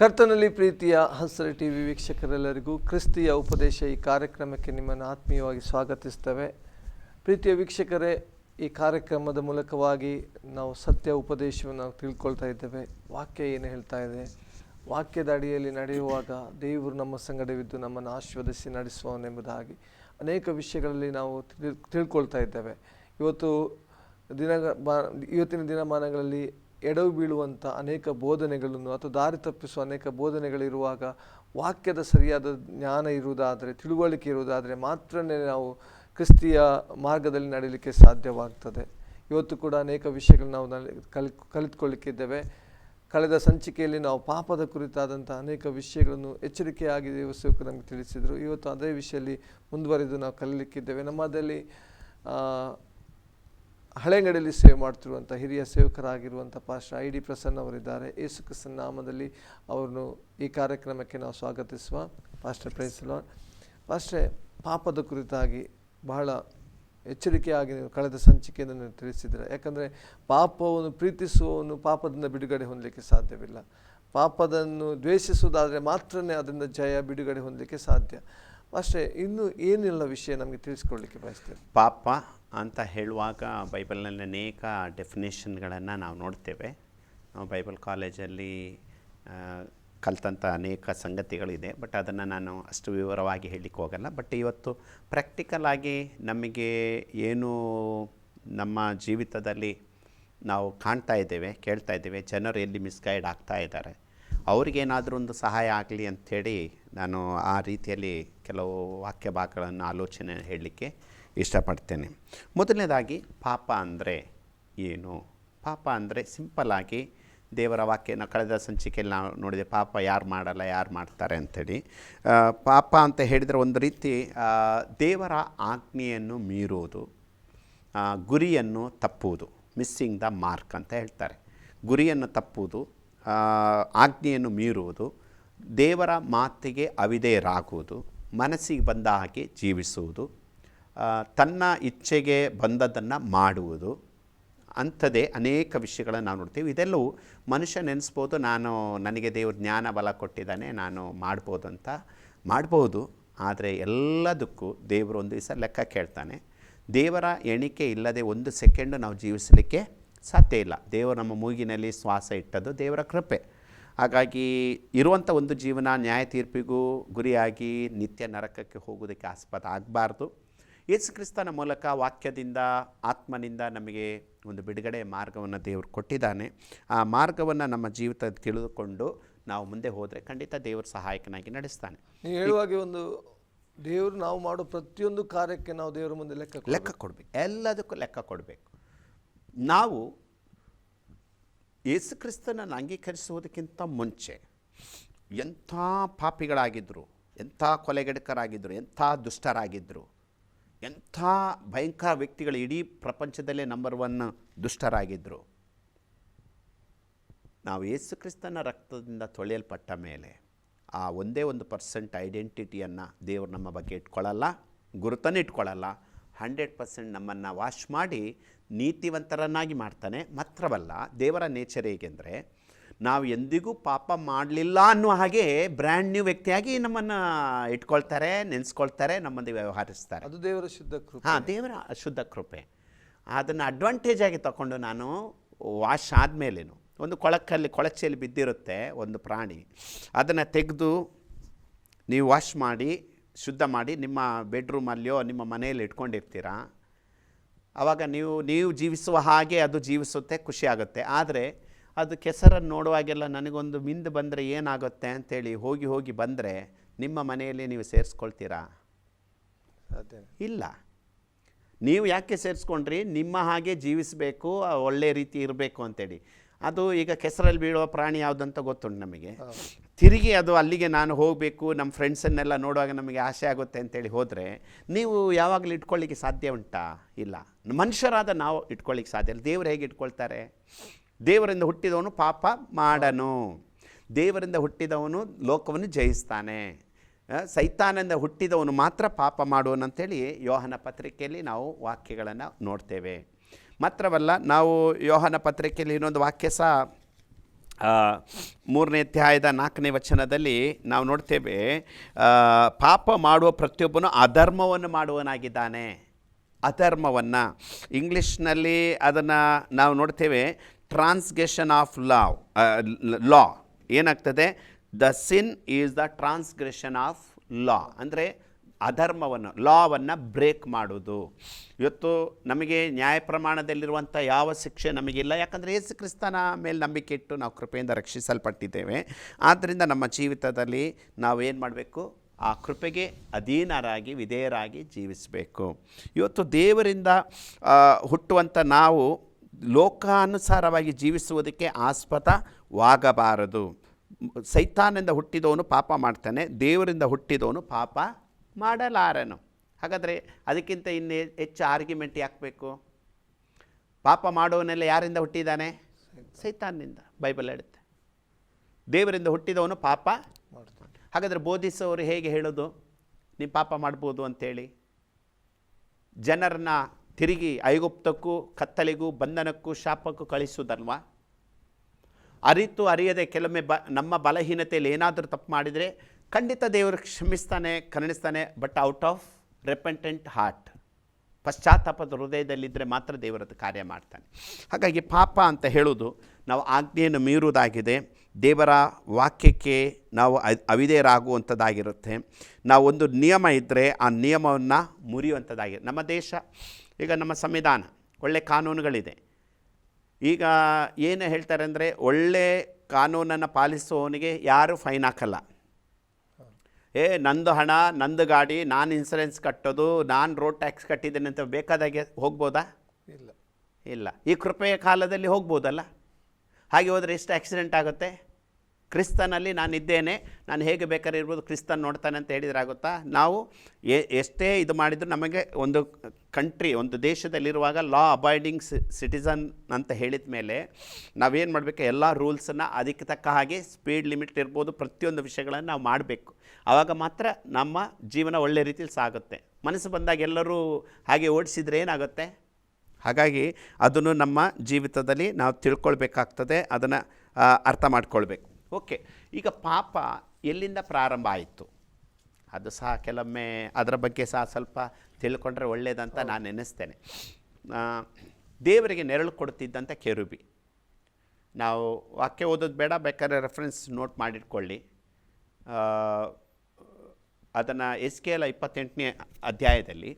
ಕರ್ತನಲ್ಲಿ ಪ್ರೀತಿಯ ಹಸರ ಟಿ ವಿ ವೀಕ್ಷಕರೆಲ್ಲರಿಗೂ ಕ್ರಿಸ್ತಿಯ ಉಪದೇಶ ಈ ಕಾರ್ಯಕ್ರಮಕ್ಕೆ ನಿಮ್ಮನ್ನು ಆತ್ಮೀಯವಾಗಿ ಸ್ವಾಗತಿಸ್ತೇವೆ. ಪ್ರೀತಿಯ ವೀಕ್ಷಕರೇ, ಈ ಕಾರ್ಯಕ್ರಮದ ಮೂಲಕವಾಗಿ ನಾವು ಸತ್ಯ ಉಪದೇಶವನ್ನು ತಿಳ್ಕೊಳ್ತಾ ಇದ್ದೇವೆ. ವಾಕ್ಯ ಏನು ಹೇಳ್ತಾ ಇದೆ? ವಾಕ್ಯದ ಅಡಿಯಲ್ಲಿ ನಡೆಯುವಾಗ ದೇವರು ನಮ್ಮ ಸಂಗಡವಿದ್ದು ನಮ್ಮನ್ನು ಆಶೀರ್ವದಿಸಿ ನಡೆಸುವವನೆಂಬುದಾಗಿ ಅನೇಕ ವಿಷಯಗಳಲ್ಲಿ ನಾವು ತಿಳ್, ತಿಳ್ಕೊಳ್ತಾ ಇದ್ದೇವೆ. ಇವತ್ತು ದಿನ ಇವತ್ತಿನ ದಿನಮಾನಗಳಲ್ಲಿ ಎಡವು ಬೀಳುವಂಥ ಅನೇಕ ಬೋಧನೆಗಳನ್ನು ಅಥವಾ ದಾರಿ ತಪ್ಪಿಸುವ ಅನೇಕ ಬೋಧನೆಗಳಿರುವಾಗ ವಾಕ್ಯದ ಸರಿಯಾದ ಜ್ಞಾನ ಇರುವುದಾದರೆ, ತಿಳುವಳಿಕೆ ಇರುವುದಾದರೆ ಮಾತ್ರನೇ ನಾವು ಕ್ರಿಸ್ತಿಯ ಮಾರ್ಗದಲ್ಲಿ ನಡೀಲಿಕ್ಕೆ ಸಾಧ್ಯವಾಗ್ತದೆ. ಇವತ್ತು ಕೂಡ ಅನೇಕ ವಿಷಯಗಳನ್ನ ನಾವು ಕಲಿ, ಕಲಿತ್ಕೊಳ್ಳಿಕ್ಕಿದ್ದೇವೆ. ಕಳೆದ ಸಂಚಿಕೆಯಲ್ಲಿ ನಾವು ಪಾಪದ ಕುರಿತಾದಂಥ ಅನೇಕ ವಿಷಯಗಳನ್ನು ಎಚ್ಚರಿಕೆಯಾಗಿ ದೇವಸೇವಕರು ನಮಗೆ ತಿಳಿಸಿದರು. ಇವತ್ತು ಅದೇ ವಿಷಯದಲ್ಲಿ ಮುಂದುವರೆದು ನಾವು ಕಲಿಲಿಕ್ಕಿದ್ದೇವೆ. ನಮ್ಮದಲ್ಲಿ ಹಳೆಂಗಡಿಯಲ್ಲಿ ಸೇವೆ ಮಾಡ್ತಿರುವಂಥ ಹಿರಿಯ ಸೇವಕರಾಗಿರುವಂಥ ಪಾಸ್ಟರ್ ಐ ಡಿ ಪ್ರಸನ್ನ ಅವರಿದ್ದಾರೆ. ಯೇಸು ಕ್ರಿಸ್ತನ ನಾಮದಲ್ಲಿ ಅವರನ್ನು ಈ ಕಾರ್ಯಕ್ರಮಕ್ಕೆ ನಾವು ಸ್ವಾಗತಿಸುವ ಪಾಸ್ಟರ್ ಪ್ರೈಸಲ ಪಾಸ್ಟ್ರೆ, ಪಾಪದ ಕುರಿತಾಗಿ ಬಹಳ ಎಚ್ಚರಿಕೆಯಾಗಿ ನೀವು ಕಳೆದ ಸಂಚಿಕೆಯನ್ನು ನೀವು ತಿಳಿಸಿದ್ದೀರ. ಯಾಕಂದರೆ ಪಾಪವನ್ನು ಪ್ರೀತಿಸುವವನು ಪಾಪದಿಂದ ಬಿಡುಗಡೆ ಹೊಂದಲಿಕ್ಕೆ ಸಾಧ್ಯವಿಲ್ಲ. ಪಾಪದನ್ನು ದ್ವೇಷಿಸುವುದಾದರೆ ಮಾತ್ರನೇ ಅದರಿಂದ ಜಯ, ಬಿಡುಗಡೆ ಹೊಂದಲಿಕ್ಕೆ ಸಾಧ್ಯ. ಅಷ್ಟೇ ಇನ್ನೂ ಏನೆಲ್ಲ ವಿಷಯ ನಮಗೆ ತಿಳಿಸ್ಕೊಡ್ಲಿಕ್ಕೆ ಬಯಸ್ತೇವೆ ಪಾಪ ಅಂತ ಹೇಳುವಾಗ ಬೈಬಲ್ನಲ್ಲಿ ಅನೇಕ ಡೆಫಿನೇಷನ್ಗಳನ್ನು ನಾವು ನೋಡ್ತೇವೆ. ನಾವು ಬೈಬಲ್ ಕಾಲೇಜಲ್ಲಿ ಕಲಿತಂಥ ಅನೇಕ ಸಂಗತಿಗಳಿದೆ. ಬಟ್ ಅದನ್ನು ನಾನು ಅಷ್ಟು ವಿವರವಾಗಿ ಹೇಳಲಿಕ್ಕೆ ಹೋಗಲ್ಲ. ಬಟ್ ಇವತ್ತು ಪ್ರಾಕ್ಟಿಕಲ್ ಆಗಿ ನಮಗೆ ಏನು ನಮ್ಮ ಜೀವಿತದಲ್ಲಿ ನಾವು ಕಾಣ್ತಾ ಇದ್ದೇವೆ, ಕೇಳ್ತಾ ಇದ್ದೇವೆ. ಜನರು ಎಲ್ಲಿ ಮಿಸ್ಗೈಡ್ ಆಗ್ತಾ ಇದ್ದಾರೆ. ಅವ್ರಿಗೇನಾದರೂ ಒಂದು ಸಹಾಯ ಆಗಲಿ ಅಂಥೇಳಿ ನಾನು ಆ ರೀತಿಯಲ್ಲಿ ಕೆಲವು ವಾಕ್ಯ ಭಾಗಗಳನ್ನು ಆಲೋಚನೆ ಹೇಳಲಿಕ್ಕೆ ಇಷ್ಟಪಡ್ತೇನೆ. ಮೊದಲನೇದಾಗಿ ಪಾಪ ಅಂದರೆ ಏನು? ಪಾಪ ಅಂದರೆ ಸಿಂಪಲ್ಲಾಗಿ ದೇವರ ವಾಕ್ಯನ ಕಳೆದ ಸಂಚಿಕೆಯಲ್ಲಿ ನಾವು ನೋಡಿದೆ, ಪಾಪ ಯಾರು ಮಾಡಲ್ಲ, ಯಾರು ಮಾಡ್ತಾರೆ ಅಂಥೇಳಿ ಪಾಪ ಅಂತ ಹೇಳಿದರೆ ಒಂದು ರೀತಿ ದೇವರ ಆಜ್ಞೆಯನ್ನು ಮೀರುವುದು ಗುರಿಯನ್ನು ತಪ್ಪುವುದು, ಮಿಸ್ಸಿಂಗ್ ದ ಮಾರ್ಕ್ ಅಂತ ಹೇಳ್ತಾರೆ. ಗುರಿಯನ್ನು ತಪ್ಪುವುದು ಆಜ್ಞೆಯನ್ನು ಮೀರುವುದು, ದೇವರ ಮಾತಿಗೆ ಅವಿಧೇಯರಾಗುವುದು, ಮನಸ್ಸಿಗೆ ಬಂದ ಹಾಗೆ ಜೀವಿಸುವುದು ತನ್ನ ಇಚ್ಛೆಗೆ ಬಂದದ್ದನ್ನು ಮಾಡುವುದು. ಅಂಥದ್ದೇ ಅನೇಕ ವಿಷಯಗಳನ್ನು ನಾವು ನೋಡ್ತೀವಿ. ಇದೆಲ್ಲವೂ ಮನುಷ್ಯ ನೆನೆಸ್ಬೋದು, ನಾನು ನನಗೆ ದೇವ್ರ ಜ್ಞಾನ ಬಲ ಕೊಟ್ಟಿದ್ದಾನೆ, ನಾನು ಮಾಡ್ಬೋದು ಅಂತ ಮಾಡ್ಬೋದು. ಆದರೆ ಎಲ್ಲದಕ್ಕೂ ದೇವರು ಒಂದು ದಿವಸ ಲೆಕ್ಕ ಕೇಳ್ತಾನೆ. ದೇವರ ಎಣಿಕೆ ಇಲ್ಲದೆ ಒಂದು ಸೆಕೆಂಡು ನಾವು ಜೀವಿಸಲಿಕ್ಕೆ ಸಾಧ್ಯ ಇಲ್ಲ. ದೇವರು ನಮ್ಮ ಮೂಗಿನಲ್ಲಿ ಶ್ವಾಸ ಇಟ್ಟದ್ದು ದೇವರ ಕೃಪೆ. ಹಾಗಾಗಿ ಇರುವಂಥ ಒಂದು ಜೀವನ ನ್ಯಾಯ ತೀರ್ಪಿಗೂ ಗುರಿಯಾಗಿ ನಿತ್ಯ ನರಕಕ್ಕೆ ಹೋಗೋದಕ್ಕೆ ಆಸ್ಪದ ಆಗಬಾರ್ದು. ಯೇಸು ಕ್ರಿಸ್ತನ ಮೂಲಕ ವಾಕ್ಯದಿಂದ ಆತ್ಮನಿಂದ ನಮಗೆ ಒಂದು ಬಿಡುಗಡೆ ಮಾರ್ಗವನ್ನು ದೇವರು ಕೊಟ್ಟಿದ್ದಾನೆ. ಆ ಮಾರ್ಗವನ್ನು ನಮ್ಮ ಜೀವಿತ ತಿಳಿದುಕೊಂಡು ನಾವು ಮುಂದೆ ಹೋದರೆ ಖಂಡಿತ ದೇವರು ಸಹಾಯಕನಾಗಿ ನಡೆಸ್ತಾನೆ. ನೀವು ಹೇಳುವಾಗೆ ಒಂದು ದೇವರು ನಾವು ಮಾಡೋ ಪ್ರತಿಯೊಂದು ಕಾರ್ಯಕ್ಕೆ ನಾವು ದೇವರ ಮುಂದೆ ಲೆಕ್ಕ. ಲೆಕ್ಕ ಕೊಡಬೇಕು. ಎಲ್ಲದಕ್ಕೂ ಲೆಕ್ಕ ಕೊಡಬೇಕು. ನಾವು ಯೇಸು ಕ್ರಿಸ್ತನನ್ನು ಅಂಗೀಕರಿಸುವುದಕ್ಕಿಂತ ಮುಂಚೆ ಎಂಥ ಪಾಪಿಗಳಾಗಿದ್ದರು ಎಂಥ ಕೊಲೆಗೆಡಕರಾಗಿದ್ದರು ಎಂಥ ದುಷ್ಟರಾಗಿದ್ದರು ಎಂಥ ಭಯಂಕರ ವ್ಯಕ್ತಿಗಳು ಇಡೀ ಪ್ರಪಂಚದಲ್ಲೇ ನಂಬರ್ ಒನ್ ದುಷ್ಟರಾಗಿದ್ದರು ನಾವು ಯೇಸು ಕ್ರಿಸ್ತನ ರಕ್ತದಿಂದ ತೊಳೆಯಲ್ಪಟ್ಟ ಮೇಲೆ ಆ ಒಂದೇ ಒಂದು ಪರ್ಸೆಂಟ್ ಐಡೆಂಟಿಟಿಯನ್ನು ದೇವರು ನಮ್ಮ ಬಗ್ಗೆ ಇಟ್ಕೊಳ್ಳಲ್ಲ, ಗುರುತನ್ನು ಇಟ್ಕೊಳ್ಳಲ್ಲ. ಹಂಡ್ರೆಡ್ ಪರ್ಸೆಂಟ್ ನಮ್ಮನ್ನು ವಾಶ್ ಮಾಡಿ ನೀತಿವಂತರನ್ನಾಗಿ ಮಾಡ್ತಾನೆ. ಮಾತ್ರವಲ್ಲ ದೇವರ ನೇಚರ್ ಹೇಗೆಂದರೆ ನಾವು ಎಂದಿಗೂ ಪಾಪ ಮಾಡಲಿಲ್ಲ ಅನ್ನೋ ಹಾಗೆ ಬ್ರ್ಯಾಂಡ್ ನ್ಯೂ ವ್ಯಕ್ತಿಯಾಗಿ ನಮ್ಮನ್ನು ಇಟ್ಕೊಳ್ತಾರೆ ನೆನೆಸ್ಕೊಳ್ತಾರೆ ನಮ್ಮಲ್ಲಿ ವ್ಯವಹರಿಸ್ತಾರೆ. ಅದು ದೇವರ ಶುದ್ಧ ಕೃಪೆ. ಹಾಂ ದೇವರ ಅಶುದ್ಧ ಕೃಪೆ. ಅದನ್ನು ಅಡ್ವಾಂಟೇಜ್ ಆಗಿ ತಗೊಂಡು ನಾನು ವಾಶ್ ಆದಮೇಲೇನು ಒಂದು ಕೊಳಕಲ್ಲಿ ಕೊಳಚೆಯಲ್ಲಿ ಬಿದ್ದಿರುತ್ತೆ ಒಂದು ಪ್ರಾಣಿ. ಅದನ್ನು ತೆಗೆದು ನೀವು ವಾಶ್ ಮಾಡಿ ಶುದ್ಧ ಮಾಡಿ ನಿಮ್ಮ ಬೆಡ್ರೂಮಲ್ಲಿಯೋ ನಿಮ್ಮ ಮನೆಯಲ್ಲಿ ಇಟ್ಕೊಂಡಿರ್ತೀರಾ? ಆವಾಗ ನೀವು ನೀವು ಜೀವಿಸುವ ಹಾಗೆ ಅದು ಜೀವಿಸುತ್ತೆ ಖುಷಿ ಆಗುತ್ತೆ. ಆದರೆ ಅದು ಕೆಸರನ್ನು ನೋಡುವಾಗೆಲ್ಲ ನನಗೊಂದು ಮಿಂದು ಬಂದರೆ ಏನಾಗುತ್ತೆ ಅಂತೇಳಿ ಹೋಗಿ ಹೋಗಿ ಬಂದರೆ ನಿಮ್ಮ ಮನೆಯಲ್ಲಿ ನೀವು ಸೇರಿಸ್ಕೊಳ್ತೀರಾ? ಇಲ್ಲ. ನೀವು ಯಾಕೆ ಸೇರಿಸ್ಕೊಂಡ್ರಿ? ನಿಮ್ಮ ಹಾಗೆ ಜೀವಿಸಬೇಕು ಒಳ್ಳೆ ರೀತಿ ಇರಬೇಕು ಅಂತೇಳಿ. ಅದು ಈಗ ಕೆಸರಲ್ಲಿ ಬೀಳುವ ಪ್ರಾಣಿ ಯಾವುದಂತ ಗೊತ್ತುಂಟು ನಮಗೆ. ತಿರುಗಿ ಅದು ಅಲ್ಲಿಗೆ ನಾನು ಹೋಗಬೇಕು ನಮ್ಮ ಫ್ರೆಂಡ್ಸನ್ನೆಲ್ಲ ನೋಡುವಾಗ ನಮಗೆ ಆಸೆ ಆಗುತ್ತೆ ಅಂತೇಳಿ ಹೋದರೆ ನೀವು ಯಾವಾಗಲೂ ಇಟ್ಕೊಳ್ಳಿಕ್ಕೆ ಸಾಧ್ಯ ಉಂಟಾ? ಇಲ್ಲ. ಮನುಷ್ಯರಾದ ನಾವು ಇಟ್ಕೊಳ್ಳಿಕ್ಕೆ ಸಾಧ್ಯ ಇಲ್ಲ. ದೇವರು ಹೇಗೆ ಇಟ್ಕೊಳ್ತಾರೆ? ದೇವರಿಂದ ಹುಟ್ಟಿದವನು ಪಾಪ ಮಾಡನು. ದೇವರಿಂದ ಹುಟ್ಟಿದವನು ಲೋಕವನ್ನು ಜಯಿಸ್ತಾನೆ. ಸೈತಾನಂದ ಹುಟ್ಟಿದವನು ಮಾತ್ರ ಪಾಪ ಮಾಡುವನು ಅಂತೇಳಿ ಯೋಹನ ಪತ್ರಿಕೆಯಲ್ಲಿ ನಾವು ವಾಕ್ಯಗಳನ್ನು ನೋಡ್ತೇವೆ. ಮಾತ್ರವಲ್ಲ, ನಾವು ಯೋಹನ ಪತ್ರಿಕೆಯಲ್ಲಿ ಇನ್ನೊಂದು ವಾಕ್ಯ ಸಹ ಮೂರನೇ ಅಧ್ಯಾಯದ ನಾಲ್ಕನೇ ವಚನದಲ್ಲಿ ನಾವು ನೋಡ್ತೇವೆ ಪಾಪ ಮಾಡುವ ಪ್ರತಿಯೊಬ್ಬನು ಅಧರ್ಮವನ್ನು ಮಾಡುವನಾಗಿದ್ದಾನೆ. ಅಧರ್ಮವನ್ನು. ಇಂಗ್ಲೀಷ್ನಲ್ಲಿ ಅದನ್ನು ನಾವು ನೋಡ್ತೇವೆ ಟ್ರಾನ್ಸ್ಗೆಷನ್ ಆಫ್ ಲಾವ್ ಲಾ ಏನಾಗ್ತದೆ? The sin is the transgression of law ಅಂದರೆ ಅಧರ್ಮವನ್ನು ಲಾವನ್ನು ಬ್ರೇಕ್ ಮಾಡೋದು ಇವತ್ತು ನಮಗೆ ನ್ಯಾಯ ಪ್ರಮಾಣದಲ್ಲಿರುವಂಥ ಯಾವ ಶಿಕ್ಷೆ ನಮಗಿಲ್ಲ. ಯಾಕಂದರೆ ಯೇಸು ಕ್ರಿಸ್ತನ ಮೇಲೆ ನಂಬಿಕೆ ಇಟ್ಟು ನಾವು ಕೃಪೆಯಿಂದ ರಕ್ಷಿಸಲ್ಪಟ್ಟಿದ್ದೇವೆ. ಆದ್ದರಿಂದ ನಮ್ಮ ಜೀವಿತದಲ್ಲಿ ನಾವು ಏನು ಮಾಡಬೇಕು? ಆ ಕೃಪೆಗೆ ಅಧೀನರಾಗಿ, ವಿಧೇಯರಾಗಿ ಜೀವಿಸಬೇಕು. ಇವತ್ತು ದೇವರಿಂದ ಹುಟ್ಟುವಂಥ ನಾವು ಲೋಕಾನುಸಾರವಾಗಿ ಜೀವಿಸುವುದಕ್ಕೆ ಆಸ್ಪದವಾಗಬಾರದು ಸೈತಾನಿಂದ ಹುಟ್ಟಿದವನು ಪಾಪ ಮಾಡ್ತಾನೆ, ದೇವರಿಂದ ಹುಟ್ಟಿದವನು ಪಾಪ ಮಾಡಲಾರನು. ಹಾಗಾದರೆ ಅದಕ್ಕಿಂತ ಇನ್ನು ಹೆಚ್ಚು ಆರ್ಗ್ಯುಮೆಂಟ್ ಯಾಕಬೇಕು? ಪಾಪ ಮಾಡುವವನೆಲ್ಲ ಯಾರಿಂದ ಹುಟ್ಟಿದ್ದಾನೆ? ಸೈತಾನಿಂದ ಬೈಬಲ್ ಹೇಳುತ್ತೆ. ದೇವರಿಂದ ಹುಟ್ಟಿದವನು ಪಾಪ ಮಾಡ್ತಾನೆ ಹಾಗಾದರೆ ಬೋಧಿಸೋರು ಹೇಗೆ ಹೇಳೋದು? ನೀವು ಪಾಪ ಮಾಡ್ಬೋದು ಅಂಥೇಳಿ ಜನರನ್ನ ತಿರುಗಿ ಐಗುಪ್ತಕ್ಕೂ, ಕತ್ತಲಿಗೂ, ಬಂಧನಕ್ಕೂ, ಶಾಪಕ್ಕೂ ಕಳಿಸುವುದಲ್ವಾ ಅರಿತು ಅರಿಯದೆ ಕೆಲವೊಮ್ಮೆ ಬ, ನಮ್ಮ ಬಲಹೀನತೆಯಲ್ಲಿ ಏನಾದರೂ ತಪ್ಪು ಮಾಡಿದರೆ ಖಂಡಿತ ದೇವರು ಕ್ಷಮಿಸ್ತಾನೆ, ಕರುಣಿಸ್ತಾನೆ but out of repentant heart ಪಶ್ಚಾತ್ತಾಪದ ಹೃದಯದಲ್ಲಿದ್ದರೆ ಮಾತ್ರ ದೇವರದ್ದು ಕಾರ್ಯ ಮಾಡ್ತಾನೆ. ಹಾಗಾಗಿ ಪಾಪ ಅಂತ ಹೇಳೋದು ನಾವು ಆಜ್ಞೆಯನ್ನು ಮೀರುವುದಾಗಿದೆ. ದೇವರ ವಾಕ್ಯಕ್ಕೆ ನಾವು ಅವಿಧೇಯರಾಗುವಂಥದ್ದಾಗಿರುತ್ತೆ. ನಾವು ಒಂದು ನಿಯಮ ಇದ್ದರೆ ಆ ನಿಯಮವನ್ನು ಮುರಿಯುವಂಥದ್ದಾಗಿರುತ್ತೆ ನಮ್ಮ ದೇಶ ಈಗ ನಮ್ಮ ಸಂವಿಧಾನ ಒಳ್ಳೆ ಕಾನೂನುಗಳಿದೆ. ಈಗ ಏನು ಹೇಳ್ತಾರೆ ಅಂದರೆ ಒಳ್ಳೆ ಕಾನೂನನ್ನು ಪಾಲಿಸುವವನಿಗೆ ಯಾರು ಫೈನ್ ಹಾಕಲ್ಲ. ಏ ನಂದು ಹಣ ನಂದು ಗಾಡಿ ನಾನು ಇನ್ಸೂರೆನ್ಸ್ ಕಟ್ಟೋದು ನಾನು ರೋಡ್ ಟ್ಯಾಕ್ಸ್ ಕಟ್ಟಿದ್ದೇನೆ ಅಂತ ಬೇಕಾದಾಗೆ ಹೋಗ್ಬೋದಾ? ಇಲ್ಲ. ಇಲ್ಲ. ಈ ಕೃಪೆಯ ಕಾಲದಲ್ಲಿ ಹೋಗ್ಬೋದಲ್ಲ? ಹಾಗೆ ಹೋದರೆ ಎಷ್ಟು ಆಕ್ಸಿಡೆಂಟ್ ಆಗುತ್ತೆ? ಕ್ರಿಸ್ತನಲ್ಲಿ ನಾನು ಇದ್ದೇನೆ ನಾನು ಹೇಗೆ ಬೇಕಾದ್ರೆ ಇರ್ಬೋದು ಕ್ರಿಸ್ತನ್ ನೋಡ್ತಾನೆ ಅಂತ ಹೇಳಿದ್ರಾಗುತ್ತಾ? ನಾವು ಎಷ್ಟೇ ಇದು ಮಾಡಿದರೂ ನಮಗೆ ಒಂದು ಕಂಟ್ರಿ, ಒಂದು ದೇಶದಲ್ಲಿರುವಾಗ ಲಾ ಅಬಾಯ್ಡಿಂಗ್ ಸಿಟಿಸನ್ ಅಂತ ಹೇಳಿದ ಮೇಲೆ ನಾವೇನು ಮಾಡಬೇಕು, ಎಲ್ಲ ರೂಲ್ಸನ್ನು ಅದಕ್ಕೆ ತಕ್ಕ ಹಾಗೆ ಸ್ಪೀಡ್ ಲಿಮಿಟ್ ಇರ್ಬೋದು ಪ್ರತಿಯೊಂದು ವಿಷಯಗಳನ್ನು ನಾವು ಮಾಡಬೇಕು. ಆವಾಗ ಮಾತ್ರ ನಮ್ಮ ಜೀವನ ಒಳ್ಳೆ ರೀತಿಯಲ್ಲಿ ಸಾಗುತ್ತೆ. ಮನಸ್ಸು ಬಂದಾಗ ಎಲ್ಲರೂ ಹಾಗೆ ಓಡಿಸಿದ್ರೆ ಏನಾಗುತ್ತೆ? ಹಾಗಾಗಿ ಅದನ್ನು ನಮ್ಮ ಜೀವಿತದಲ್ಲಿ ನಾವು ತಿಳ್ಕೊಳ್ಬೇಕಾಗ್ತದೆ, ಅದನ್ನು ಅರ್ಥ ಮಾಡ್ಕೊಳ್ಬೇಕು. ಓಕೆ ಈಗ ಪಾಪ ಎಲ್ಲಿಂದ ಪ್ರಾರಂಭ ಆಯಿತು? ಅದು ಸಹ ಕೆಲವೊಮ್ಮೆ ಅದರ ಬಗ್ಗೆ ಸಹ ಸ್ವಲ್ಪ ತಿಳ್ಕೊಂಡ್ರೆ ಒಳ್ಳೆಯದಂತ ನಾನು ನೆನೆಸ್ತೇನೆ ದೇವರಿಗೆ ನೆರಳು ಕೊಡ್ತಿದ್ದಂಥ ಕೆರುಬಿ. ನಾವು ವಾಕ್ಯ ಓದೋದು ಬೇಡ ಬೇಕಾದ್ರೆ ರೆಫರೆನ್ಸ್ ನೋಟ್ ಮಾಡಿಟ್ಕೊಳ್ಳಿ. ಅದನ್ನು ಎಸ್ ಕೆ ಎಲ್ ಇಪ್ಪತ್ತೆಂಟನೇ ಅಧ್ಯಾಯದಲ್ಲಿ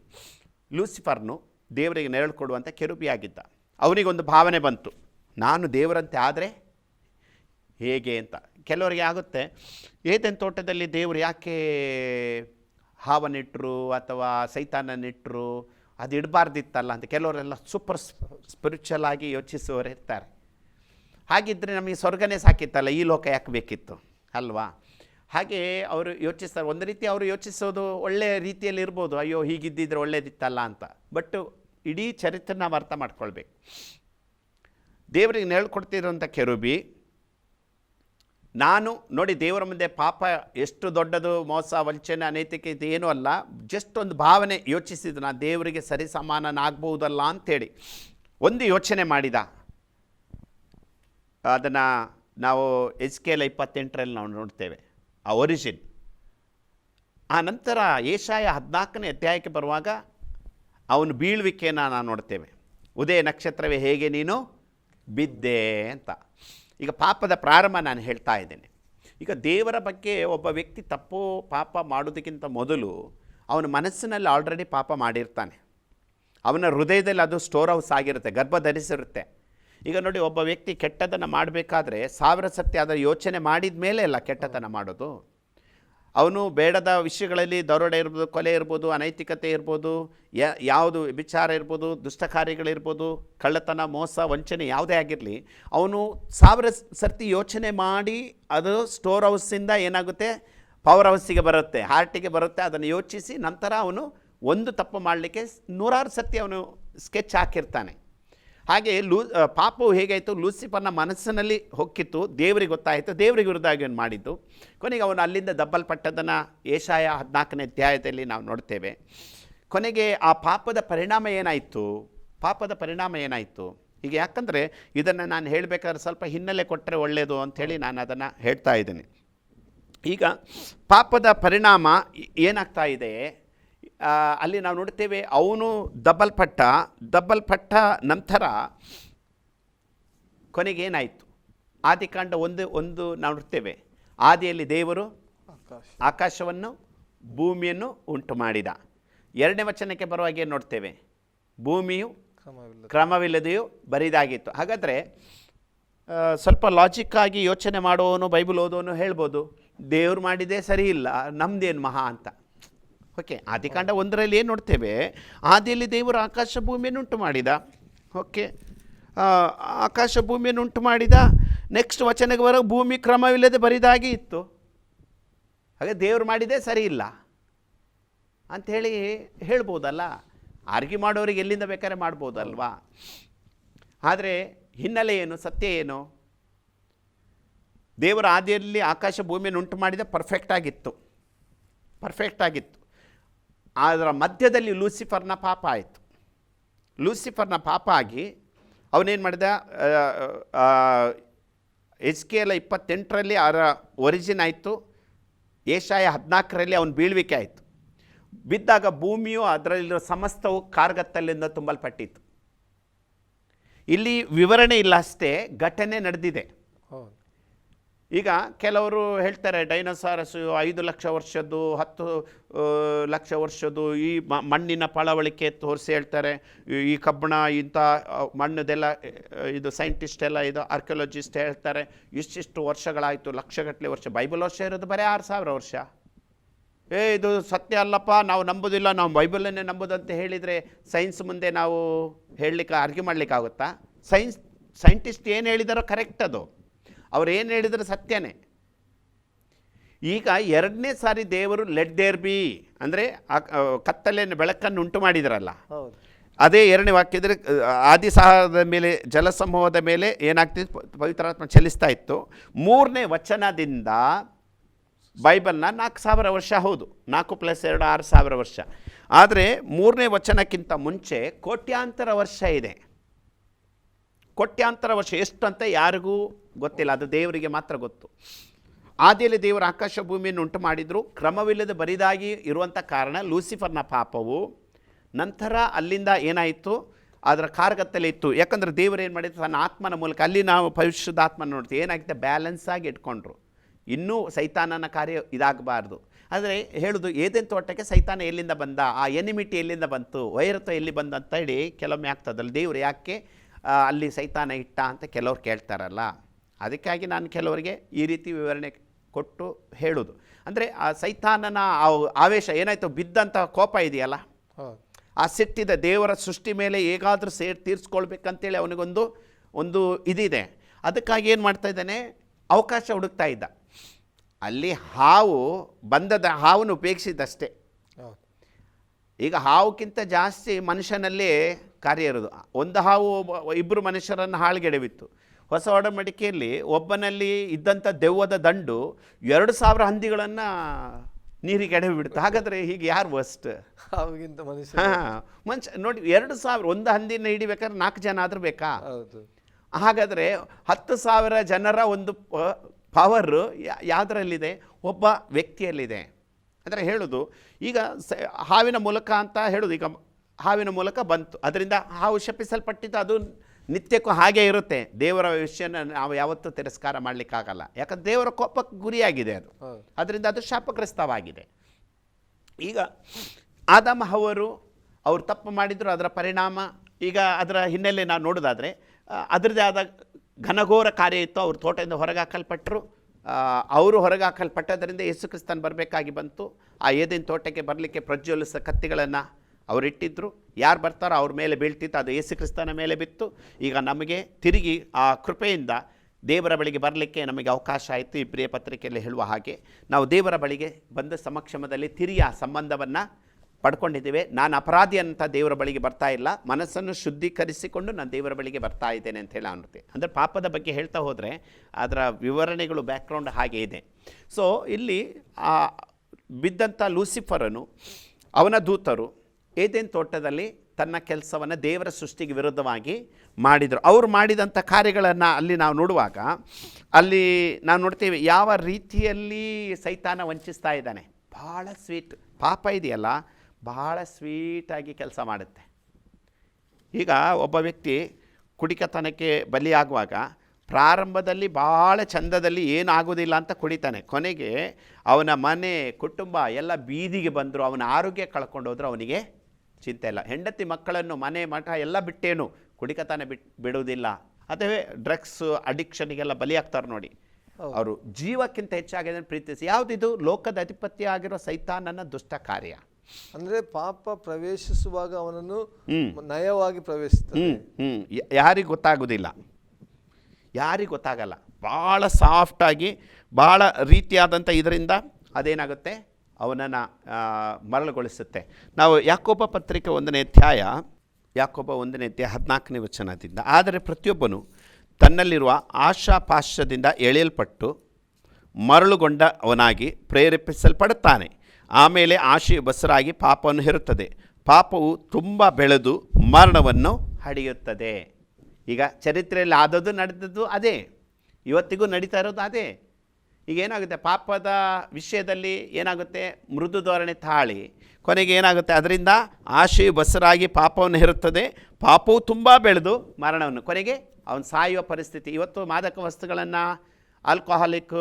ಲೂಸಿಫರ್ನು ದೇವರಿಗೆ ನೆರಳು ಕೊಡುವಂಥ ಕೆರುಬಿಯಾಗಿದ್ದ. ಅವನಿಗೊಂದು ಭಾವನೆ ಬಂತು. ನಾನು ದೇವರಂತೆ ಆದರೆ ಹೇಗೆ ಅಂತ. ಕೆಲವರಿಗೆ ಆಗುತ್ತೆ, ಏತೇನು ತೋಟದಲ್ಲಿ ದೇವರು ಯಾಕೆ ಹಾವನಿಟ್ಟರು ಅಥವಾ ಸೈತಾನನಿಟ್ಟರು ಅದು ಇಡಬಾರ್ದಿತ್ತಲ್ಲ ಅಂತ ಕೆಲವರೆಲ್ಲ ಸೂಪರ್ ಸ್ಪಿರಿಚುವಲ್ ಆಗಿ ಯೋಚಿಸುವವರು ಇರ್ತಾರೆ. ಹಾಗಿದ್ದರೆ ನಮಗೆ ಸ್ವರ್ಗನೇ ಸಾಕಿತ್ತಲ್ಲ, ಈ ಲೋಕ ಯಾಕೆ ಬೇಕಿತ್ತು ಅಲ್ವಾ? ಹಾಗೆ ಅವರು ಯೋಚಿಸ್ತಾರೆ, ಒಂದು ರೀತಿ ಅವರು ಯೋಚಿಸೋದು ಒಳ್ಳೆಯ ರೀತಿಯಲ್ಲಿ ಇರ್ಬೋದು, ಅಯ್ಯೋ ಹೀಗಿದ್ದಿದ್ರೆ ಒಳ್ಳೇದಿತ್ತಲ್ಲ ಅಂತ. ಬಟ್ ಇಡೀ ಚರಿತ್ರೆ ನಾವು ಅರ್ಥ ಮಾಡ್ಕೊಳ್ಬೇಕು. ದೇವರಿಗೆ ನೆರಳು ಕೆರುಬಿ ನಾನು ನೋಡಿ ದೇವರ ಮುಂದೆ ಪಾಪ ಎಷ್ಟು ದೊಡ್ಡದು ಮೋಸ, ವಂಚನೆ, ಅನೈತಿಕೆ ಇದು ಏನೂ ಅಲ್ಲ. ಜಸ್ಟ್ ಒಂದು ಭಾವನೆ ಯೋಚಿಸಿದ ನಾನು, ದೇವರಿಗೆ ಸರಿ ಸಮಾನನಾಗಬಹುದಲ್ಲ ಅಂಥೇಳಿ ಒಂದು ಯೋಚನೆ ಮಾಡಿದ. ಅದನ್ನು ನಾವು ಎಚ್ ಕೆ ಎಲ್ ಇಪ್ಪತ್ತೆಂಟರಲ್ಲಿ ನಾವು ನೋಡ್ತೇವೆ, ಆ ಒರಿಜಿನ್ ಆ ನಂತರ ಏಷಾಯ ಹದಿನಾಲ್ಕನೇ ಅಧ್ಯಾಯಕ್ಕೆ ಬರುವಾಗ ಅವನು ಬೀಳುವಿಕೆಯನ್ನು ನಾವು ನೋಡ್ತೇವೆ. ಉದಯ ನಕ್ಷತ್ರವೇ ಹೇಗೆ ನೀನು? ಬಿದ್ದೆ ಅಂತ. ಈಗ ಪಾಪದ ಪ್ರಾರಂಭ ನಾನು ಹೇಳ್ತಾ ಇದ್ದೇನೆ. ಈಗ ದೇವರ ಬಗ್ಗೆ ಒಬ್ಬ ವ್ಯಕ್ತಿ ತಪ್ಪು ಪಾಪ ಮಾಡೋದಕ್ಕಿಂತ ಮೊದಲು ಅವನ ಮನಸ್ಸಿನಲ್ಲಿ ಆಲ್ರೆಡಿ ಪಾಪ ಮಾಡಿರ್ತಾನೆ. ಅವನ ಹೃದಯದಲ್ಲಿ ಅದು ಸ್ಟೋರ್ ಹೌಸ್ ಆಗಿರುತ್ತೆ ಗರ್ಭ ಧರಿಸಿರುತ್ತೆ ಈಗ ನೋಡಿ ಒಬ್ಬ ವ್ಯಕ್ತಿ ಕೆಟ್ಟದನ್ನು ಮಾಡಬೇಕಾದ್ರೆ ಸಾವಿರ ಸತ್ಯ ಅದರ ಯೋಚನೆ ಮಾಡಿದ ಮೇಲೆ ಅಲ್ಲ ಕೆಟ್ಟತನ ಮಾಡೋದು. ಅವನು ಬೇಡದ ವಿಷಯಗಳಲ್ಲಿ ದರೋಡೆ ಇರ್ಬೋದು, ಕೊಲೆ ಇರ್ಬೋದು, ಅನೈತಿಕತೆ ಇರ್ಬೋದು ಯಾವುದು ವಿಚಾರ ಇರ್ಬೋದು ದುಷ್ಟ ಕಾರ್ಯಗಳಿರ್ಬೋದು ಕಳ್ಳತನ, ಮೋಸ, ವಂಚನೆ ಯಾವುದೇ ಆಗಿರಲಿ, ಅವನು ಸಾವಿರ ಸರ್ತಿ ಯೋಚನೆ ಮಾಡಿ ಅದು ಸ್ಟೋರ್ ಹೌಸಿಂದ ಏನಾಗುತ್ತೆ? ಪವರ್ ಹೌಸಿಗೆ ಬರುತ್ತೆ ಹಾರ್ಟಿಗೆ ಬರುತ್ತೆ, ಅದನ್ನು ಯೋಚಿಸಿ ನಂತರ ಅವನು ಒಂದು ತಪ್ಪು ಮಾಡಲಿಕ್ಕೆ ನೂರಾರು ಸರ್ತಿ ಅವನು ಸ್ಕೆಚ್ ಹಾಕಿರ್ತಾನೆ. ಹಾಗೆ ಲೂ ಪಾಪವು ಹೇಗಾಯಿತು? ಲೂಸಿಫರ್ನ ಮನಸ್ಸಿನಲ್ಲಿ ಹೊಕ್ಕಿತ್ತು. ದೇವರಿಗೆ ಗೊತ್ತಾಯಿತು. ದೇವರಿಗೆ ವಿರುದ್ಧವಾಗಿ ಅವನು ಮಾಡಿದ್ದು. ಕೊನೆಗೆ ಅವನು ಅಲ್ಲಿಂದ ದಬ್ಬಲ್ಪಟ್ಟದನ್ನು ಏಷಾಯ ಹದಿನಾಲ್ಕನೇ ಅಧ್ಯಾಯದಲ್ಲಿ ನಾವು ನೋಡ್ತೇವೆ. ಕೊನೆಗೆ ಆ ಪಾಪದ ಪರಿಣಾಮ ಏನಾಯಿತು? ಪಾಪದ ಪರಿಣಾಮ ಏನಾಯಿತು? ಈಗ ಯಾಕಂದರೆ ಇದನ್ನು ನಾನು ಹೇಳಬೇಕಾದ್ರೆ ಸ್ವಲ್ಪ ಹಿನ್ನೆಲೆ ಕೊಟ್ಟರೆ ಒಳ್ಳೆಯದು ಅಂಥೇಳಿ ನಾನು ಅದನ್ನು ಹೇಳ್ತಾ ಇದ್ದೀನಿ. ಈಗ ಪಾಪದ ಪರಿಣಾಮ ಏನಾಗ್ತಾ ಇದೆ? ಅಲ್ಲಿ ನಾವು ನೋಡ್ತೇವೆ ಅವನು ದಬ್ಬಲ್ಪಟ್ಟ ದಬ್ಬಲ್ಪಟ್ಟ ನಂತರ ಕೊನೆಗೆ ಏನಾಯಿತು? ಆದಿಕಾಂಡ ಒಂದು ಒಂದು ನಾವು ನೋಡ್ತೇವೆ. ಆದಿಯಲ್ಲಿ ದೇವರು ಆಕಾಶ. ಆಕಾಶವನ್ನು ಭೂಮಿಯನ್ನು ಉಂಟು ಮಾಡಿದ. ಎರಡನೇ ವಚನಕ್ಕೆ ಬರುವಾಗ ಹಾಗೆ ನೋಡ್ತೇವೆ. ಭೂಮಿಯು ಕ್ರಮವಿಲ್ಲ ಕ್ರಮವಿಲ್ಲದೆಯೂ ಬರಿದಾಗಿತ್ತು. ಹಾಗಾದರೆ ಸ್ವಲ್ಪ ಲಾಜಿಕ್ಕಾಗಿ ಯೋಚನೆ ಮಾಡುವವನು ಬೈಬಲ್ ಓದೋನು ಹೇಳ್ಬೋದು ದೇವ್ರು ಮಾಡಿದೆ ಸರಿ ಇಲ್ಲ ನಮ್ದೇನು ಮಹಾ ಅಂತ. ಓಕೆ ಆದಿಕಾಂಡ ಒಂದರಲ್ಲಿ ಏನು ನೋಡ್ತೇವೆ? ಆದಿಯಲ್ಲಿ ದೇವರು ಆಕಾಶ ಭೂಮಿಯನ್ನು ಉಂಟು ಮಾಡಿದ. ಓಕೆ ಆಕಾಶ ಭೂಮಿಯನ್ನು ಉಂಟು ಮಾಡಿದ. ನೆಕ್ಸ್ಟ್ ವಚನಕ್ಕೆ ಬರೋ ಭೂಮಿ ಕ್ರಮವಿಲ್ಲದೆ ಬರಿದಾಗಿ ಇತ್ತು. ಹಾಗೆ ದೇವರು ಮಾಡಿದೆ ಸರಿ ಇಲ್ಲ ಅಂಥೇಳಿ ಹೇಳ್ಬೋದಲ್ಲ? ಅರ್ಗಿ ಮಾಡೋರಿಗೆ ಎಲ್ಲಿಂದ ಬೇಕಾದ್ರೆ ಮಾಡ್ಬೋದಲ್ವಾ? ಆದರೆ ಹಿನ್ನೆಲೆ ಏನು, ಸತ್ಯ ಏನು? ದೇವರ ಆದಿಯಲ್ಲಿ ಆಕಾಶ ಭೂಮಿಯನ್ನು ಉಂಟು ಮಾಡಿದ ಪರ್ಫೆಕ್ಟ್ ಆಗಿತ್ತು. ಪರ್ಫೆಕ್ಟ್ ಆಗಿತ್ತು. ಅದರ ಮಧ್ಯದಲ್ಲಿ ಲೂಸಿಫರ್ನ ಪಾಪ ಆಯಿತು. ಲೂಸಿಫರ್ನ ಪಾಪ ಆಗಿ ಅವನೇನು ಮಾಡಿದ? ಎಚ್ ಕೆ ಎಲ್ ಇಪ್ಪತ್ತೆಂಟರಲ್ಲಿ ಅದರ ಒರಿಜಿನ್ ಆಯಿತು. ಏಷಾಯ ಹದಿನಾಲ್ಕರಲ್ಲಿ ಅವನ ಬೀಳ್ವಿಕೆ ಆಯಿತು. ಬಿದ್ದಾಗ ಭೂಮಿಯು ಅದರಲ್ಲಿರೋ ಸಮಸ್ತವು ಕಾರ್ಗತ್ತಲ್ಲಿಂದ ತುಂಬಲ್ಪಟ್ಟಿತ್ತು. ಇಲ್ಲಿ ವಿವರಣೆ ಇಲ್ಲ ಅಷ್ಟೇ, ಘಟನೆ ನಡೆದಿದೆ. ಈಗ ಕೆಲವರು ಹೇಳ್ತಾರೆ, ಡೈನೋಸಾರಸ್ ಐದು ಲಕ್ಷ ವರ್ಷದ್ದು, ಹತ್ತು ಲಕ್ಷ ವರ್ಷದ್ದು, ಈ ಮಣ್ಣಿನ ಪಳವಳಿಕೆ ತೋರಿಸಿ ಹೇಳ್ತಾರೆ. ಈ- ಕಬ್ಬಣ, ಇಂಥ ಮಣ್ಣದೆಲ್ಲ ಇದು ಸೈಂಟಿಸ್ಟ್ ಎಲ್ಲ ಇದು ಆರ್ಕಿಯಾಲಜಿಸ್ಟ್ ಹೇಳ್ತಾರೆ, ಇಷ್ಟಿಷ್ಟು ವರ್ಷಗಳಾಯಿತು, ಲಕ್ಷಗಟ್ಟಲೆ ವರ್ಷ. ಬೈಬಲ್ ವರ್ಷ ಇರೋದು ಬರೀ ಆರು ಸಾವಿರ ವರ್ಷ. ಏ, ಇದು ಸತ್ಯ ಅಲ್ಲಪ್ಪ, ನಾವು ನಂಬೋದಿಲ್ಲ, ನಾವು ಬೈಬಲನ್ನೇ ನಂಬುದಂತ ಹೇಳಿದರೆ ಸೈನ್ಸ್ ಮುಂದೆ ನಾವು ಹೇಳಲಿಕ್ಕೆ, ಆರ್ಗ್ಯೂ ಮಾಡಲಿಕ್ಕಾಗುತ್ತಾ? ಸೈನ್ಸ್, ಸೈಂಟಿಸ್ಟ್ ಏನು ಹೇಳಿದಾರೋ ಕರೆಕ್ಟ್ ಅದು. ಅವ್ರು ಏನು ಹೇಳಿದ್ರು ಸತ್ಯನೇ. ಈಗ ಎರಡನೇ ಸಾರಿ ದೇವರು ಲೆಡ್ ದೇರ್ ಬಿ ಅಂದರೆ ಕತ್ತಲೆಯನ್ನು ಬೆಳಕನ್ನು ಉಂಟು ಮಾಡಿದ್ರಲ್ಲ. ಅದೇ ಎರಡನೇ ವಾಕ್ಯದಲ್ಲಿ ಆದಿ ಸಹದ ಮೇಲೆ ಜಲಸಮೂಹದ ಮೇಲೆ ಏನಾಗ್ತಿತ್ತು? ಪವಿತ್ರಾತ್ಮ ಚಲಿಸ್ತಾ ಇತ್ತು. ಮೂರನೇ ವಚನದಿಂದ ಬೈಬಲ್ನ ನಾಲ್ಕು ಸಾವಿರ ವರ್ಷ ಹೌದು. ನಾಲ್ಕು ಪ್ಲಸ್ ಎರಡು ಆರು ಸಾವಿರ ವರ್ಷ. ಆದರೆ ಮೂರನೇ ವಚನಕ್ಕಿಂತ ಮುಂಚೆ ಕೋಟ್ಯಾಂತರ ವರ್ಷ ಇದೆ. ಕೋಟ್ಯಾಂತರ ವರ್ಷ ಎಷ್ಟು ಅಂತ ಯಾರಿಗೂ ಗೊತ್ತಿಲ್ಲ, ಅದು ದೇವರಿಗೆ ಮಾತ್ರ ಗೊತ್ತು. ಆದಿಯಲ್ಲಿ ದೇವರು ಆಕಾಶ ಭೂಮಿಯನ್ನು ಉಂಟು ಮಾಡಿದ್ರು. ಕ್ರಮವಿಲ್ಲದೆ ಬರಿದಾಗಿ ಇರುವಂಥ ಕಾರಣ ಲೂಸಿಫರ್ನ ಪಾಪವು. ನಂತರ ಅಲ್ಲಿಂದ ಏನಾಯಿತು? ಅದರ ಕಾರ್ಗತ್ತಲೆ ಇತ್ತು. ಯಾಕಂದರೆ ದೇವರು ಏನು ಮಾಡಿದ್ರು? ತನ್ನ ಆತ್ಮನ ಮೂಲಕ ಅಲ್ಲಿ ನಾವು ಭವಿಷ್ಯದ ಆತ್ಮನ ನೋಡ್ತೀವಿ. ಏನಾಗುತ್ತೆ ಬ್ಯಾಲೆನ್ಸ್ ಆಗಿ ಇಟ್ಕೊಂಡ್ರು. ಇನ್ನೂ ಸೈತಾನನ ಕಾರ್ಯ ಇದಾಗಬಾರ್ದು. ಆದರೆ ಹೇಳೋದು, ಏದೇನು ತೋಟಕ್ಕೆ ಸೈತಾನ ಎಲ್ಲಿಂದ ಬಂದ? ಆ ಎನಿಮಿಟಿ ಎಲ್ಲಿಂದ ಬಂತು? ವೈರತ್ವ ಎಲ್ಲಿ ಬಂದ ಅಂತ ಹೇಳಿ ಕೆಲವೊಮ್ಮೆ ಆಗ್ತದಲ್ಲ ದೇವರು ಯಾಕೆ ಅಲ್ಲಿ ಸೈತಾನ ಇಟ್ಟ ಅಂತ ಕೆಲವ್ರು ಕೇಳ್ತಾರಲ್ಲ. ಅದಕ್ಕಾಗಿ ನಾನು ಕೆಲವರಿಗೆ ಈ ರೀತಿ ವಿವರಣೆ ಕೊಟ್ಟು ಹೇಳೋದು. ಅಂದರೆ ಆ ಸೈತಾನನ ಆ ಆವೇಶ ಏನಾಯಿತು? ಬಿದ್ದಂತಹ ಕೋಪ ಇದೆಯಲ್ಲ? ಆ ಸಿಟ್ಟಿದ ದೇವರ ಸೃಷ್ಟಿ ಮೇಲೆ ಹೇಗಾದರೂ ಸೇರಿ ತೀರಿಸ್ಕೊಳ್ಬೇಕಂತೇಳಿ ಅವನಿಗೊಂದು ಒಂದು ಇದಿದೆ. ಅದಕ್ಕಾಗಿ ಏನು ಮಾಡ್ತಾ ಇದ್ದಾನೆ? ಅವಕಾಶ ಹುಡುಕ್ತಾ ಇದ್ದ. ಅಲ್ಲಿ ಹಾವು ಬಂದದ ಹಾವನ್ನು ಉಪೇಕ್ಷಿದಷ್ಟೇ ಈಗ ಹಾವುಕ್ಕಿಂತ ಜಾಸ್ತಿ ಮನುಷ್ಯನಲ್ಲೇ ಕಾರ್ಯ ಇರೋದು. ಒಂದು ಹಾವು ಇಬ್ಬರು ಮನುಷ್ಯರನ್ನು ಹಾಳ್ಗೆಡವಿತ್ತು. ಹೊಸ ಒಡಂಬಡಿಕೆಯಲ್ಲಿ ಒಬ್ಬನಲ್ಲಿ ಇದ್ದಂಥ ದೆವ್ವದ ದಂಡು ಎರಡು ಸಾವಿರ ಹಂದಿಗಳನ್ನು ನೀರಿಗೆ ಎಡವಿ ಬಿಡ್ತು. ಹಾಗಾದರೆ ಹೀಗೆ ಯಾರು ವರ್ಸ್ಟ್ ಅವಾಗಿಂತ ಮನುಷ್ಯ. ಹಾಂ ಮನುಷ್ಯ ನೋಡಿ ಎರಡು ಸಾವಿರ ಒಂದು ಹಂದಿನ ಹಿಡಿಬೇಕಾದ್ರೆ ನಾಲ್ಕು ಜನ ಆದರೂ ಬೇಕಾ? ಹೌದು. ಹಾಗಾದರೆ ಹತ್ತು ಸಾವಿರ ಜನರ ಒಂದು ಪವರು ಯಾವುದರಲ್ಲಿದೆ? ಒಬ್ಬ ವ್ಯಕ್ತಿಯಲ್ಲಿದೆ. ಅಂದರೆ ಹೇಳೋದು ಈಗ ಸ ಹಾವಿನ ಮೂಲಕ ಅಂತ ಹೇಳೋದು ಈಗ ಹಾವಿನ ಮೂಲಕ ಬಂತು. ಅದರಿಂದ ಹಾವು ಶಪಿಸಲ್ಪಟ್ಟಿದ್ದು ಅದು ನಿತ್ಯಕ್ಕೂ ಹಾಗೆ ಇರುತ್ತೆ. ದೇವರ ವಿಷಯನ ನಾವು ಯಾವತ್ತೂ ತಿರಸ್ಕಾರ ಮಾಡಲಿಕ್ಕಾಗಲ್ಲ. ಯಾಕಂದ್ರೆ ದೇವರ ಕೋಪಕ್ಕೆ ಗುರಿಯಾಗಿದೆ ಅದು. ಅದರಿಂದ ಅದು ಶಾಪಗ್ರಸ್ತವಾಗಿದೆ. ಈಗ ಆದಮ ಅವರು ಅವರು ತಪ್ಪು ಮಾಡಿದ್ರು ಅದರ ಪರಿಣಾಮ ಈಗ ಅದರ ಹಿನ್ನೆಲೆ ನಾವು ನೋಡೋದಾದರೆ ಅದರದೇ ಆದ ಘನಘೋರ ಕಾರ್ಯ ಇತ್ತು. ಅವರು ತೋಟದಿಂದ ಹೊರಗಾಕಲ್ಪಟ್ಟರು ಅವರು ಹೊರಗೆ ಹಾಕಲ್ಪಟ್ಟದರಿಂದ ಯೇಸು ಕ್ರಿಸ್ತನ್ ಬರಬೇಕಾಗಿ ಬಂತು. ಆ ಏದೇನು ತೋಟಕ್ಕೆ ಬರಲಿಕ್ಕೆ ಪ್ರಜ್ವಲಿಸ ಕತ್ತಿಗಳನ್ನು ಅವರಿಟ್ಟಿದ್ರು. ಯಾರು ಬರ್ತಾರೋ ಅವ್ರ ಮೇಲೆ ಬೀಳ್ತಿತ್ತು, ಅದು ಯೇಸು ಕ್ರಿಸ್ತನ ಮೇಲೆ ಬಿತ್ತು. ಈಗ ನಮಗೆ ತಿರುಗಿ ಆ ಕೃಪೆಯಿಂದ ದೇವರ ಬಳಿಗೆ ಬರಲಿಕ್ಕೆ ನಮಗೆ ಅವಕಾಶ ಆಯಿತು ಈ ಪ್ರಿಯ ಪತ್ರಿಕೆಯಲ್ಲಿ ಹೇಳುವ ಹಾಗೆ. ನಾವು ದೇವರ ಬಳಿಗೆ ಬಂದ ಸಮಕ್ಷಮದಲ್ಲಿ ತಿರಿಯ ಸಂಬಂಧವನ್ನು ಪಡ್ಕೊಂಡಿದ್ದೇವೆ. ನಾನು ಅಪರಾಧಿ ಅಂತ ದೇವರ ಬಳಿಗೆ ಬರ್ತಾ ಇಲ್ಲ. ಮನಸ್ಸನ್ನು ಶುದ್ಧೀಕರಿಸಿಕೊಂಡು ನಾನು ದೇವರ ಬಳಿಗೆ ಬರ್ತಾ ಇದ್ದೇನೆ ಅಂತ ಹೇಳಿ ಅನ್ನುತ್ತೆ. ಅಂದರೆ ಪಾಪದ ಬಗ್ಗೆ ಹೇಳ್ತಾ ಹೋದರೆ ಅದರ ವಿವರಣೆಗಳು ಬ್ಯಾಕ್ಗ್ರೌಂಡ್ ಹಾಗೆ ಇದೆ. ಸೊ ಇಲ್ಲಿ ಆ ಬಿದ್ದಂಥ ಲೂಸಿಫರನು, ಅವನ ದೂತರು ಏದೇನು ತೋಟದಲ್ಲಿ ತನ್ನ ಕೆಲಸವನ್ನು ದೇವರ ಸೃಷ್ಟಿಗೆ ವಿರುದ್ಧವಾಗಿ ಮಾಡಿದರು. ಅವರು ಮಾಡಿದಂಥ ಕಾರ್ಯಗಳನ್ನು ಅಲ್ಲಿ ನಾವು ನೋಡುವಾಗ, ಅಲ್ಲಿ ನಾವು ನೋಡ್ತೀವಿ ಯಾವ ರೀತಿಯಲ್ಲಿ ಸೈತಾನ ವಂಚಿಸ್ತಾ ಇದ್ದಾನೆ. ಭಾಳ ಸ್ವೀಟ್ ಪಾಪ ಇದೆಯಲ್ಲ ಬಹಳ ಸ್ವೀಟಾಗಿ ಕೆಲಸ ಮಾಡುತ್ತೆ. ಈಗ ಒಬ್ಬ ವ್ಯಕ್ತಿ ಕುಡಿಕತನಕ್ಕೆ ಬಲಿಯಾಗುವಾಗ ಪ್ರಾರಂಭದಲ್ಲಿ ಭಾಳ ಚಂದದಲ್ಲಿ ಏನಾಗೋದಿಲ್ಲ ಅಂತ ಕುಡಿತಾನೆ. ಕೊನೆಗೆ ಅವನ ಮನೆ, ಕುಟುಂಬ ಎಲ್ಲ ಬೀದಿಗೆ ಬಂದರು, ಅವನ ಆರೋಗ್ಯ ಕಳ್ಕೊಂಡೋದ್ರೆ, ಅವನಿಗೆ ಚಿಂತೆ ಇಲ್ಲ. ಹೆಂಡತಿ ಮಕ್ಕಳನ್ನು ಮನೆ ಮಠ ಎಲ್ಲ ಬಿಟ್ಟೇನು? ಕುಡಿಕತಾನೆ ಬಿಟ್ ಬಿಡುವುದಿಲ್ಲ. ಅದೇ ಡ್ರಗ್ಸ್ ಅಡಿಕ್ಷನ್ಗೆಲ್ಲ ಬಲಿಯಾಗ್ತಾರೆ ನೋಡಿ. ಅವರು ಜೀವಕ್ಕಿಂತ ಹೆಚ್ಚಾಗಿ ಅದನ್ನು ಪ್ರೀತಿಸಿ. ಯಾವುದಿದು? ಲೋಕದ ಅಧಿಪತಿ ಆಗಿರೋ ಸೈತಾನನ ದುಷ್ಟ ಕಾರ್ಯ. ಅಂದ್ರೆ ಪಾಪ ಪ್ರವೇಶಿಸುವಾಗ ಅವನನ್ನು. ನಯವಾಗಿ ಪ್ರವೇಶಿಸ್ತಾನೆ ಹ್ಞೂ ಹ್ಞೂ ಯಾರಿಗೆ ಗೊತ್ತಾಗೋದಿಲ್ಲ. ಯಾರಿಗೆ ಗೊತ್ತಾಗಲ್ಲ. ಭಾಳ ಸಾಫ್ಟಾಗಿ ಭಾಳ ರೀತಿಯಾದಂಥ ಇದರಿಂದ ಅದೇನಾಗುತ್ತೆ? ಅವನನ್ನು ಮರಳುಗೊಳಿಸುತ್ತೆ. ನಾವು ಯಾಕೋಬ ಪತ್ರಿಕೆ ಒಂದನೇ ಅಧ್ಯಾಯ, ಯಾಕೋಬ ಒಂದನೇ ಅಧ್ಯಾಯ ಹದಿನಾಲ್ಕನೇ ವಚನದಿಂದ, ಆದರೆ ಪ್ರತಿಯೊಬ್ಬನು ತನ್ನಲ್ಲಿರುವ ಆಶಾಪಾಶ್ಯದಿಂದ ಎಳೆಯಲ್ಪಟ್ಟು ಮರಳುಗೊಂಡ ಅವನಾಗಿ ಪ್ರೇರೇಪಿಸಲ್ಪಡುತ್ತಾನೆ. ಆಮೇಲೆ ಆಶೆಯು ಬಸರಾಗಿ ಪಾಪವನ್ನು ಹೇರುತ್ತದೆ. ಪಾಪವು ತುಂಬ ಬೆಳೆದು ಮರಣವನ್ನು ಹಡಿಯುತ್ತದೆ. ಈಗ ಚರಿತ್ರೆಯಲ್ಲಿ ಆದದ್ದು ನಡೆದದ್ದು ಅದೇ. ಇವತ್ತಿಗೂ ನಡೀತಾ ಇರೋದು ಅದೇ. ಈಗ ಏನಾಗುತ್ತೆ? ಪಾಪದ ವಿಷಯದಲ್ಲಿ ಏನಾಗುತ್ತೆ? ಮೃದು ಧೋರಣೆ ತಾಳಿ. ಕೊನೆಗೆ ಏನಾಗುತ್ತೆ? ಅದರಿಂದ ಆಶೆಯು ಬಸರಾಗಿ ಪಾಪವನ್ನು ಹೇರುತ್ತದೆ. ಪಾಪವು ತುಂಬ ಬೆಳೆದು ಮರಣವನ್ನು. ಕೊನೆಗೆ ಅವನು ಸಾಯುವ ಪರಿಸ್ಥಿತಿ. ಇವತ್ತು ಮಾದಕ ವಸ್ತುಗಳನ್ನು ಆಲ್ಕೋಹಾಲಿಕ್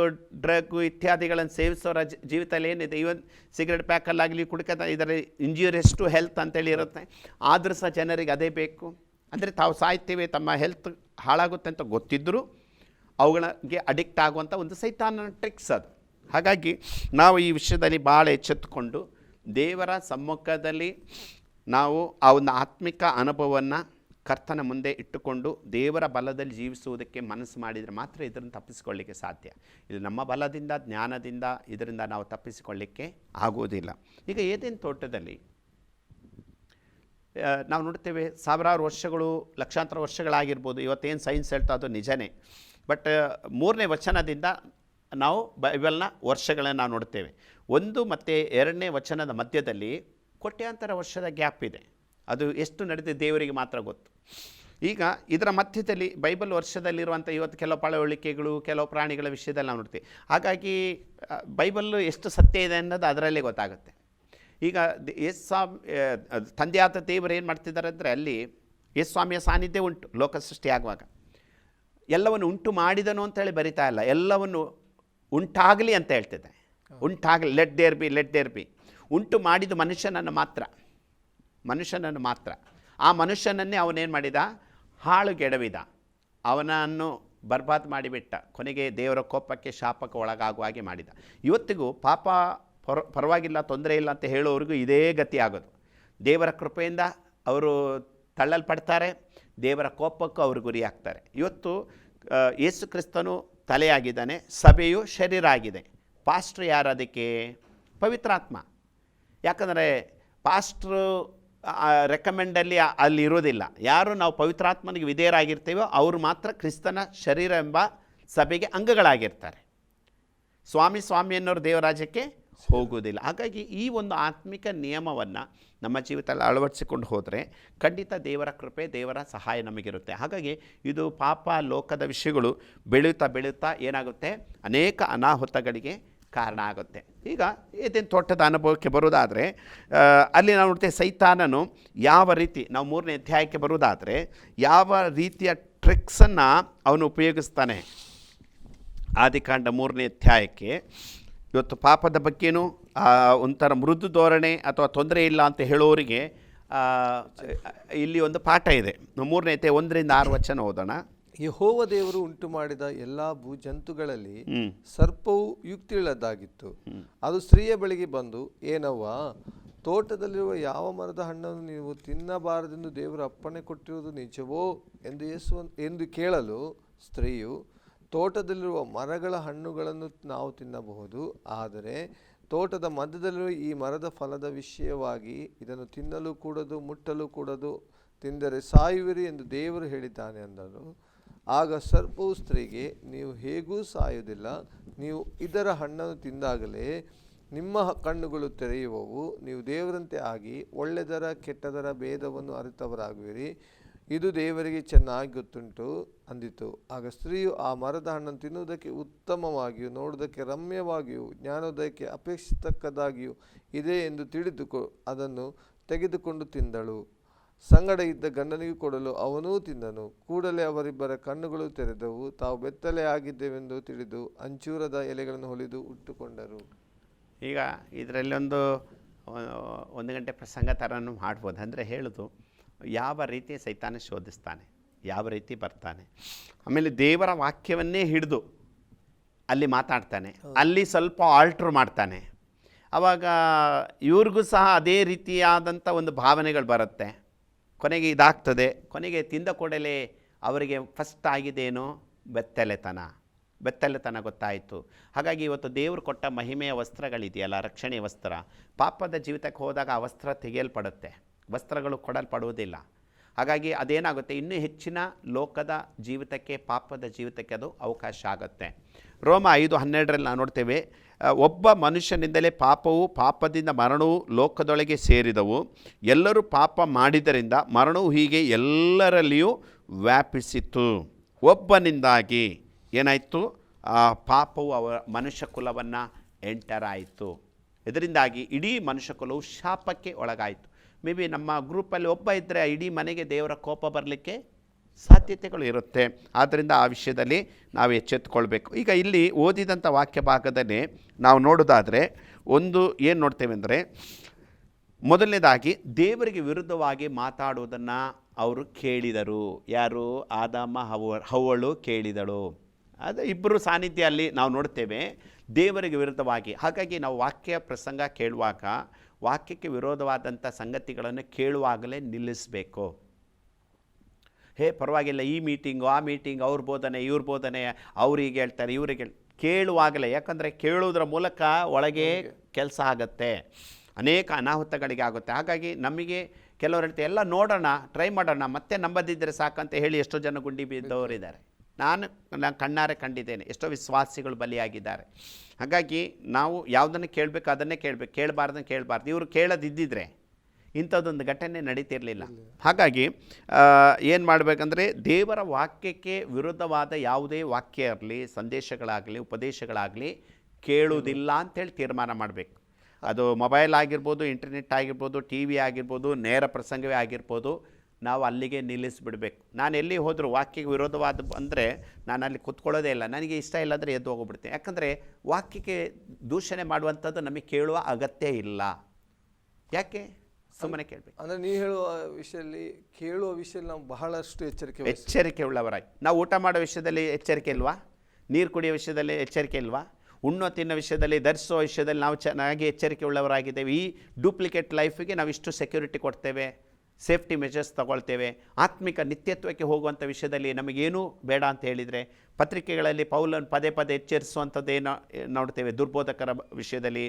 ಡ್ರಗ್ ಇತ್ಯಾದಿಗಳನ್ನು ಸೇವಿಸೋರ ಜೀವಿತದಲ್ಲಿ ಏನಿದೆ? ಇವನ್ ಸಿಗರೆಟ್ ಪ್ಯಾಕಲ್ಲಾಗಲಿ, ಕುಡಿಕ ಇದರ ಇಂಜುರಿಯಸ್ ಟು ಹೆಲ್ತ್ ಅಂತೇಳಿ ಇರುತ್ತೆ. ಆದರೂ ಸಹ ಜನರಿಗೆ ಅದೇ ಬೇಕು. ಅಂದರೆ ತಾವು ಸಾಯ್ತೀವಿ, ತಮ್ಮ ಹೆಲ್ತ್ ಹಾಳಾಗುತ್ತೆ ಅಂತ ಗೊತ್ತಿದ್ದರೂ ಅವುಗಳಿಗೆ ಅಡಿಕ್ಟ್ ಆಗುವಂಥ ಒಂದು ಸೈತಾನನ ಟ್ರಿಕ್ಸ್ ಅದು. ಹಾಗಾಗಿ ನಾವು ಈ ವಿಷಯದಲ್ಲಿ ಭಾಳ ಎಚ್ಚೆತ್ತುಕೊಂಡು ದೇವರ ಸಮ್ಮುಖದಲ್ಲಿ ನಾವು ಆ ಒಂದು ಆತ್ಮಿಕ ಅನುಭವವನ್ನು ಕರ್ತನ ಮುಂದೆ ಇಟ್ಟುಕೊಂಡು ದೇವರ ಬಲದಲ್ಲಿ ಜೀವಿಸುವುದಕ್ಕೆ ಮನಸ್ಸು ಮಾಡಿದರೆ ಮಾತ್ರ ಇದನ್ನು ತಪ್ಪಿಸಿಕೊಳ್ಳಿಕ್ಕೆ ಸಾಧ್ಯ. ಇದು ನಮ್ಮ ಬಲದಿಂದ, ಜ್ಞಾನದಿಂದ ಇದರಿಂದ ನಾವು ತಪ್ಪಿಸಿಕೊಳ್ಳಿಕ್ಕೆ ಆಗುವುದಿಲ್ಲ. ಈಗ ಏದೇನು ತೋಟದಲ್ಲಿ ನಾವು ನೋಡ್ತೇವೆ ಸಾವಿರಾರು ವರ್ಷಗಳು, ಲಕ್ಷಾಂತರ ವರ್ಷಗಳಾಗಿರ್ಬೋದು, ಇವತ್ತೇನು ಸೈನ್ಸ್ ಹೇಳ್ತಾ ಅದು ನಿಜನೇ. ಬಟ್ ಮೂರನೇ ವಚನದಿಂದ ನಾವು ಬೈಬಲ್ನ ವರ್ಷಗಳನ್ನು ನಾವು ನೋಡ್ತೇವೆ. ಒಂದು ಮತ್ತು ಎರಡನೇ ವಚನದ ಮಧ್ಯದಲ್ಲಿ ಕೋಟ್ಯಾಂತರ ವರ್ಷದ ಗ್ಯಾಪ್ ಇದೆ. ಅದು ಎಷ್ಟು ನಡೆದಿದೆ ದೇವರಿಗೆ ಮಾತ್ರ ಗೊತ್ತು. ಈಗ ಇದರ ಮಧ್ಯದಲ್ಲಿ ಬೈಬಲ್ ವರ್ಷದಲ್ಲಿರುವಂಥ ಇವತ್ತು ಕೆಲವು ಪಳವಳಿಕೆಗಳು, ಕೆಲವು ಪ್ರಾಣಿಗಳ ವಿಷಯದಲ್ಲಿ ನಾವು ನೋಡ್ತೀವಿ. ಹಾಗಾಗಿ ಬೈಬಲ್ ಎಷ್ಟು ಸತ್ಯ ಇದೆ ಅನ್ನೋದು ಅದರಲ್ಲೇ ಗೊತ್ತಾಗುತ್ತೆ. ಈಗ ಎಸ್ ಸ್ವಾಮಿ ತಂದೆಯಾದ ದೇವರು ಏನು ಮಾಡ್ತಿದ್ದಾರೆ ಅಂದರೆ ಅಲ್ಲಿ ಯೇಸು ಸ್ವಾಮಿಯ ಸಾನ್ನಿಧ್ಯ ಉಂಟು ಲೋಕ ಸೃಷ್ಟಿಯಾಗುವಾಗ ಎಲ್ಲವನ್ನು ಉಂಟು ಮಾಡಿದನು ಅಂತೇಳಿ ಬರಿತಾ ಇಲ್ಲ. ಎಲ್ಲವನ್ನು ಉಂಟಾಗಲಿ ಅಂತ ಹೇಳ್ತಿದೆ ಉಂಟಾಗಲಿ let there be let there be ಉಂಟು ಮಾಡಿದ ಮನುಷ್ಯನನ್ನು ಮಾತ್ರ. ಮನುಷ್ಯನನ್ನು ಮಾತ್ರ. ಆ ಮನುಷ್ಯನನ್ನೇ ಅವನೇನು ಮಾಡಿದ? ಹಾಳುಗೆಡವಿದ ಅವನನ್ನು ಬರ್ಬಾದ್ ಮಾಡಿಬಿಟ್ಟ. ಕೊನೆಗೆ ದೇವರ ಕೋಪಕ್ಕೆ ಶಾಪಕ್ಕೆ ಒಳಗಾಗುವ ಹಾಗೆ ಮಾಡಿದ. ಇವತ್ತಿಗೂ ಪಾಪ ಪರ ಪರವಾಗಿಲ್ಲ ತೊಂದರೆ ಇಲ್ಲ ಅಂತ ಹೇಳೋವ್ರಿಗೂ ಇದೇ ಗತಿ ಆಗೋದು. ದೇವರ ಕೃಪೆಯಿಂದ ಅವರು ತಳ್ಳಲ್ಪಡ್ತಾರೆ. ದೇವರ ಕೋಪಕ್ಕೂ ಅವರು ಗುರಿಯಾಗ್ತಾರೆ. ಇವತ್ತು ಯೇಸು ಕ್ರಿಸ್ತನು ತಲೆಯಾಗಿದ್ದಾನೆ, ಸಭೆಯು ಶರೀರ ಆಗಿದೆ ಪಾಸ್ಟ್ರು ಯಾರು ಅದಕ್ಕೆ? ಪವಿತ್ರಾತ್ಮ. ಯಾಕಂದರೆ ಪಾಸ್ಟ್ರು ರೆಕಮೆಂಡಲ್ಲಿ ಅಲ್ಲಿ ಇರೋದಿಲ್ಲ. ಯಾರು ನಾವು ಪವಿತ್ರಾತ್ಮನಿಗೆ ವಿಧೇಯರಾಗಿರ್ತೀವೋ ಅವರು ಮಾತ್ರ ಕ್ರಿಸ್ತನ ಶರೀರ ಎಂಬ ಸಭೆಗೆ ಅಂಗಗಳಾಗಿರ್ತಾರೆ. ಸ್ವಾಮಿ ಸ್ವಾಮಿ ಅನ್ನೋರು ದೇವರಾಜ್ಯಕ್ಕೆ ಹೋಗುವುದಿಲ್ಲ. ಹಾಗಾಗಿ ಈ ಒಂದು ಆತ್ಮಿಕ ನಿಯಮವನ್ನು ನಮ್ಮ ಜೀವಿತದಲ್ಲಿ ಅಳವಡಿಸಿಕೊಂಡು ಹೋದರೆ ಖಂಡಿತ ದೇವರ ಕೃಪೆ, ದೇವರ ಸಹಾಯ ನಮಗಿರುತ್ತೆ. ಹಾಗಾಗಿ ಇದು ಪಾಪ ಲೋಕದ ವಿಷಯಗಳು ಬೆಳೆಯುತ್ತಾ ಬೆಳೆಯುತ್ತಾ ಏನಾಗುತ್ತೆ? ಅನೇಕ ಅನಾಹುತಗಳಿಗೆ ಕಾರಣ ಆಗುತ್ತೆ. ಈಗ ಇದೇನು ತೋಟದ ಅನುಭವಕ್ಕೆ ಬರೋದಾದರೆ ಅಲ್ಲಿ ನಾವು ನೋಡ್ತೇವೆ ಸೈತಾನನು ಯಾವ ರೀತಿ, ನಾವು ಮೂರನೇ ಅಧ್ಯಾಯಕ್ಕೆ ಬರುವುದಾದರೆ, ಯಾವ ರೀತಿಯ ಟ್ರಿಕ್ಸನ್ನು ಅವನು ಉಪಯೋಗಿಸ್ತಾನೆ? ಆದಿಕಾಂಡ ಮೂರನೇ ಅಧ್ಯಾಯಕ್ಕೆ. ಇವತ್ತು ಪಾಪದ ಬಗ್ಗೆನೂ ಆ, ಒಂಥರ ಮೃದು ಧೋರಣೆ ಅಥವಾ ತೊಂದರೆ ಇಲ್ಲ ಅಂತ ಹೇಳೋರಿಗೆ ಇಲ್ಲಿ ಒಂದು ಪಾಠ ಇದೆ. ಮೂರನೇ ಅಧ್ಯಾಯ ಒಂದರಿಂದ ಆರು ವಚನ ಓದೋಣ. ಯಹೋವ ದೇವರು ಉಂಟು ಮಾಡಿದ ಎಲ್ಲಾ ಭೂಜಂತುಗಳಲ್ಲಿ ಸರ್ಪವು ಯುಕ್ತಿಯುಳ್ಳದ್ದಾಗಿತ್ತು ಅದು ಸ್ತ್ರೀಯ ಬಳಿಗೆ ಬಂದು ಏನವ್ವ ತೋಟದಲ್ಲಿರುವ ಯಾವ ಮರದ ಹಣ್ಣನ್ನು ನೀವು ತಿನ್ನಬಾರದೆಂದು ದೇವರು ಅಪ್ಪಣೆ ಕೊಟ್ಟಿರುವುದು ನಿಜವೋ ಎಂದು ಯೇಸು ಎಂದು ಕೇಳಲು ಸ್ತ್ರೀಯು ತೋಟದಲ್ಲಿರುವ ಮರಗಳ ಹಣ್ಣುಗಳನ್ನು ನಾವು ತಿನ್ನಬಹುದು. ಆದರೆ ತೋಟದ ಮಧ್ಯದಲ್ಲಿರುವ ಈ ಮರದ ಫಲದ ವಿಷಯವಾಗಿ ಇದನ್ನು ತಿನ್ನಲು ಕೂಡದು, ಮುಟ್ಟಲು ಕೂಡದು ತಿಂದರೆ ಸಾಯುವಿರಿ ಎಂದು ದೇವರು ಹೇಳಿದ್ದಾನೆ ಅಂದರು ಆಗ ಸರ್ಪವು ಸ್ತ್ರೀಗೆ, ನೀವು ಹೇಗೂ ಸಾಯುವುದಿಲ್ಲ, ನೀವು ಇದರ ಹಣ್ಣನ್ನು ತಿಂದಾಗಲೇ ನಿಮ್ಮ ಕಣ್ಣುಗಳು ತೆರೆಯುವವು, ನೀವು ದೇವರಂತೆ ಆಗಿ ಒಳ್ಳೆದರ ಕೆಟ್ಟದರ ಭೇದವನ್ನು ಅರಿತವರಾಗುವಿರಿ. ಇದು ದೇವರಿಗೆ ಚೆನ್ನಾಗಿ ಗೊತ್ತುಂಟು ಅಂದಿತು. ಆಗ ಸ್ತ್ರೀಯು ಆ ಮರದ ಹಣ್ಣನ್ನು ತಿನ್ನುವುದಕ್ಕೆ ಉತ್ತಮವಾಗಿಯೂ, ನೋಡುವುದಕ್ಕೆ ರಮ್ಯವಾಗಿಯೂ, ಜ್ಞಾನೋದಯಕ್ಕೆ ಅಪೇಕ್ಷಿತಕ್ಕದಾಗಿಯೂ ಇದೆ ಎಂದು ತಿಳಿದುಕೊ, ಅದನ್ನು ತೆಗೆದುಕೊಂಡು ತಿಂದಳು. ಸಂಗಡ ಇದ್ದ ಗಂಡನಿಗೂ ಕೊಡಲು ಅವನೂ ತಿಂದನು. ಕೂಡಲೇ ಅವರಿಬ್ಬರ ಕಣ್ಣುಗಳು ತೆರೆದವು. ತಾವು ಬೆತ್ತಲೆ ಆಗಿದ್ದೇವೆಂದು ತಿಳಿದು ಅಂಚೂರದ ಎಲೆಗಳನ್ನು ಹೊಲಿದು ಉಟ್ಟುಕೊಂಡರು. ಈಗ ಇದರಲ್ಲಿ ಒಂದು ಒಂದು ಗಂಟೆ ಪ್ರಸಂಗ ಥರನೂ ಮಾಡ್ಬೋದು. ಅಂದರೆ ಹೇಳೋದು ಯಾವ ರೀತಿ ಸೈತಾನ ಶೋಧಿಸ್ತಾನೆ ಯಾವ ರೀತಿ ಬರ್ತಾನೆ. ಆಮೇಲೆ ದೇವರ ವಾಕ್ಯವನ್ನೇ ಹಿಡಿದು ಅಲ್ಲಿ ಮಾತಾಡ್ತಾನೆ. ಅಲ್ಲಿ ಸ್ವಲ್ಪ ಆಲ್ಟ್ರ್ ಮಾಡ್ತಾನೆ. ಆವಾಗ ಇವ್ರಿಗೂ ಸಹ ಅದೇ ರೀತಿಯಾದಂಥ ಒಂದು ಭಾವನೆಗಳು ಬರುತ್ತೆ. ಕೊನೆಗೆ ಇದಾಗ್ತದೆ. ಕೊನೆಗೆ ತಿಂದ ಕೂಡಲೇ ಅವರಿಗೆ ಫಸ್ಟ್ ಆಗಿದೇನು ಬೆತ್ತಲೆತನ. ಬೆತ್ತಲೆತನ ಗೊತ್ತಾಯಿತು. ಹಾಗಾಗಿ ಇವತ್ತು ದೇವರು ಕೊಟ್ಟ ಮಹಿಮೆಯ ವಸ್ತ್ರಗಳಿದೆಯಲ್ಲ ರಕ್ಷಣೆಯ ವಸ್ತ್ರ. ಪಾಪದ ಜೀವಿತಕ್ಕೆ ಹೋದಾಗ ಆ ವಸ್ತ್ರ ತೆಗೆಯಲ್ಪಡುತ್ತೆ. ವಸ್ತ್ರಗಳು ಕೊಡಲ್ಪಡುವುದಿಲ್ಲ. ಹಾಗಾಗಿ ಅದೇನಾಗುತ್ತೆ? ಇನ್ನೂ ಹೆಚ್ಚಿನ ಲೋಕದ ಜೀವಿತಕ್ಕೆ, ಪಾಪದ ಜೀವಿತಕ್ಕೆ ಅದು ಅವಕಾಶ ಆಗುತ್ತೆ. ರೋಮ ಐದು ಹನ್ನೆರಡರಲ್ಲಿ ನಾವು ನೋಡ್ತೇವೆ ಒಬ್ಬ ಮನುಷ್ಯನಿಂದಲೇ ಪಾಪವು, ಪಾಪದಿಂದ ಮರಣವು ಲೋಕದೊಳಗೆ ಸೇರಿದವು. ಎಲ್ಲರೂ ಪಾಪ ಮಾಡಿದ್ದರಿಂದ ಮರಣವು ಹೀಗೆ ಎಲ್ಲರಲ್ಲಿಯೂ ವ್ಯಾಪಿಸಿತು ಒಬ್ಬನಿಂದಾಗಿ ಏನಾಯಿತು? ಪಾಪವು ಅವ ಮನುಷ್ಯ ಕುಲವನ್ನು ಎಂಟರ್ ಆಯಿತು ಇದರಿಂದಾಗಿ ಇಡೀ ಮನುಷ್ಯ ಕುಲವು ಶಾಪಕ್ಕೆ ಒಳಗಾಯಿತು. ಮೇ ಬಿ ನಮ್ಮ ಗ್ರೂಪಲ್ಲಿ ಒಬ್ಬ ಇದ್ದರೆ ಇಡೀ ಮನೆಗೆ ದೇವರ ಕೋಪ ಬರಲಿಕ್ಕೆ ಸಾಧ್ಯತೆಗಳು ಇರುತ್ತೆ. ಆದ್ದರಿಂದ ಆ ವಿಷಯದಲ್ಲಿ ನಾವು ಎಚ್ಚೆತ್ತುಕೊಳ್ಬೇಕು. ಈಗ ಇಲ್ಲಿ ಓದಿದಂಥ ವಾಕ್ಯ ಭಾಗದಲ್ಲಿ ನಾವು ನೋಡೋದಾದರೆ ಒಂದು ಏನು ನೋಡ್ತೇವೆ ಅಂದರೆ, ಮೊದಲನೇದಾಗಿ ದೇವರಿಗೆ ವಿರುದ್ಧವಾಗಿ ಮಾತಾಡುವುದನ್ನು ಅವರು ಕೇಳಿದರು. ಯಾರು? ಆದಾಮ ಹವ, ಹವಳು ಕೇಳಿದಳು. ಅದು ಇಬ್ಬರು ಸಾನ್ನಿಧ್ಯ ಅಲ್ಲಿ ನಾವು ನೋಡ್ತೇವೆ ದೇವರಿಗೆ ವಿರುದ್ಧವಾಗಿ. ಹಾಗಾಗಿ ನಾವು ವಾಕ್ಯ ಪ್ರಸಂಗ ಕೇಳುವಾಗ ವಾಕ್ಯಕ್ಕೆ ವಿರೋಧವಾದಂಥ ಸಂಗತಿಗಳನ್ನು ಕೇಳುವಾಗಲೇ ನಿಲ್ಲಿಸಬೇಕು. ಹೇ ಪರವಾಗಿಲ್ಲ ಈ ಮೀಟಿಂಗು ಆ ಮೀಟಿಂಗ್ ಅವ್ರ ಬೋಧನೆ ಇವ್ರ ಬೋಧನೆ ಅವ್ರಿಗೆ ಹೇಳ್ತಾರೆ ಇವ್ರಿಗೆ ಕೇಳುವಾಗಲೇ ಯಾಕಂದರೆ ಕೇಳುವುದರ ಮೂಲಕ ಒಳಗೆ ಕೆಲಸ ಆಗುತ್ತೆ. ಅನೇಕ ಅನಾಹುತಗಳಿಗೆ ಆಗುತ್ತೆ. ಹಾಗಾಗಿ ನಮಗೆ ಕೆಲವರು ಹೇಳ್ತಾರೆ ಎಲ್ಲ ನೋಡೋಣ ಟ್ರೈ ಮಾಡೋಣ ಮತ್ತೆ ನಂಬದಿದ್ದರೆ ಸಾಕಂತ ಹೇಳಿ ಎಷ್ಟೋ ಜನ ಗುಂಡಿ ಬಿದ್ದವರಿದ್ದಾರೆ ನಾನು ನಾನು ಕಣ್ಣಾರೆ ಕಂಡಿದ್ದೇನೆ. ಎಷ್ಟೋ ವಿಶ್ವಾಸಿಗಳು ಬಲಿಯಾಗಿದ್ದಾರೆ. ಹಾಗಾಗಿ ನಾವು ಯಾವುದನ್ನು ಕೇಳಬೇಕು ಅದನ್ನೇ ಕೇಳಬೇಕು ಕೇಳಬಾರ್ದನ್ನು ಕೇಳಬಾರ್ದು. ಇವರು ಕೇಳದಿದ್ದಿದ್ರೆ ಇಂಥದ್ದೊಂದು ಘಟನೆ ನಡೀತಿರಲಿಲ್ಲ. ಹಾಗಾಗಿ ಏನು ಮಾಡಬೇಕಂದ್ರೆ ದೇವರ ವಾಕ್ಯಕ್ಕೆ ವಿರುದ್ಧವಾದ ಯಾವುದೇ ವಾಕ್ಯ ಇರಲಿ, ಸಂದೇಶಗಳಾಗಲಿ, ಉಪದೇಶಗಳಾಗಲಿ ಕೇಳುವುದಿಲ್ಲ ಅಂತೇಳಿ ತೀರ್ಮಾನ ಮಾಡಬೇಕು. ಅದು ಮೊಬೈಲ್ ಆಗಿರ್ಬೋದು, ಇಂಟರ್ನೆಟ್ ಆಗಿರ್ಬೋದು, ಟಿ ವಿ ಆಗಿರ್ಬೋದು, ನೇರ ಪ್ರಸಂಗವೇ ಆಗಿರ್ಬೋದು ನಾವು ಅಲ್ಲಿಗೆ ನಿಲ್ಲಿಸಿಬಿಡ್ಬೇಕು. ನಾನು ಎಲ್ಲಿ ಹೋದರೂ ವಾಕ್ಯಕ್ಕೆ ವಿರೋಧವಾದ ಅಂದರೆ ನಾನು ಅಲ್ಲಿ ಕೂತ್ಕೊಳ್ಳೋದೇ ಇಲ್ಲ. ನನಗೆ ಇಷ್ಟ ಇಲ್ಲ ಅಂದರೆ ಎದ್ದು ಹೋಗ್ಬಿಡ್ತೀನಿ ಯಾಕಂದರೆ ವಾಕ್ಯಕ್ಕೆ ದೂಷಣೆ ಮಾಡುವಂಥದ್ದು ನಮಗೆ ಕೇಳುವ ಅಗತ್ಯ ಇಲ್ಲ. ಯಾಕೆ? ಸುಮ್ಮನೆ ಕೇಳಬೇಕು. ಅಂದರೆ ನೀವು ಹೇಳುವ ವಿಷಯದಲ್ಲಿ ಕೇಳುವ ವಿಷಯದಲ್ಲಿ ನಾವು ಬಹಳಷ್ಟು ಎಚ್ಚರಿಕೆ. ಎಚ್ಚರಿಕೆ ಉಳ್ಳವರಾಗಿ ನಾವು ಊಟ ಮಾಡೋ ವಿಷಯದಲ್ಲಿ ಎಚ್ಚರಿಕೆ ಇಲ್ವಾ? ನೀರು ಕುಡಿಯೋ ವಿಷಯದಲ್ಲಿ ಎಚ್ಚರಿಕೆ ಇಲ್ವಾ? ಉಣ್ಣೋ ತಿನ್ನೋ ವಿಷಯದಲ್ಲಿ ಧರಿಸೋ ವಿಷಯದಲ್ಲಿ ನಾವು ಚೆನ್ನಾಗಿ ಎಚ್ಚರಿಕೆ ಉಳ್ಳವರಾಗಿದ್ದೇವೆ. ಈ ಡೂಪ್ಲಿಕೇಟ್ ಲೈಫಿಗೆ ನಾವು ಇಷ್ಟು ಸೆಕ್ಯೂರಿಟಿ ಕೊಡ್ತೇವೆ. ಸೇಫ್ಟಿ ಮೆಜರ್ಸ್ ತಗೊಳ್ತೇವೆ. ಆತ್ಮಿಕ ನಿತ್ಯತ್ವಕ್ಕೆ ಹೋಗುವಂಥ ವಿಷಯದಲ್ಲಿ ನಮಗೇನೂ ಬೇಡ ಅಂತ ಹೇಳಿದರೆ ಪತ್ರಿಕೆಗಳಲ್ಲಿ ಪೌಲನ್ನು ಪದೇ ಪದೇ ಎಚ್ಚರಿಸುವಂಥದ್ದೇನೋ ನೋಡ್ತೇವೆ. ದುರ್ಬೋಧಕರ ವಿಷಯದಲ್ಲಿ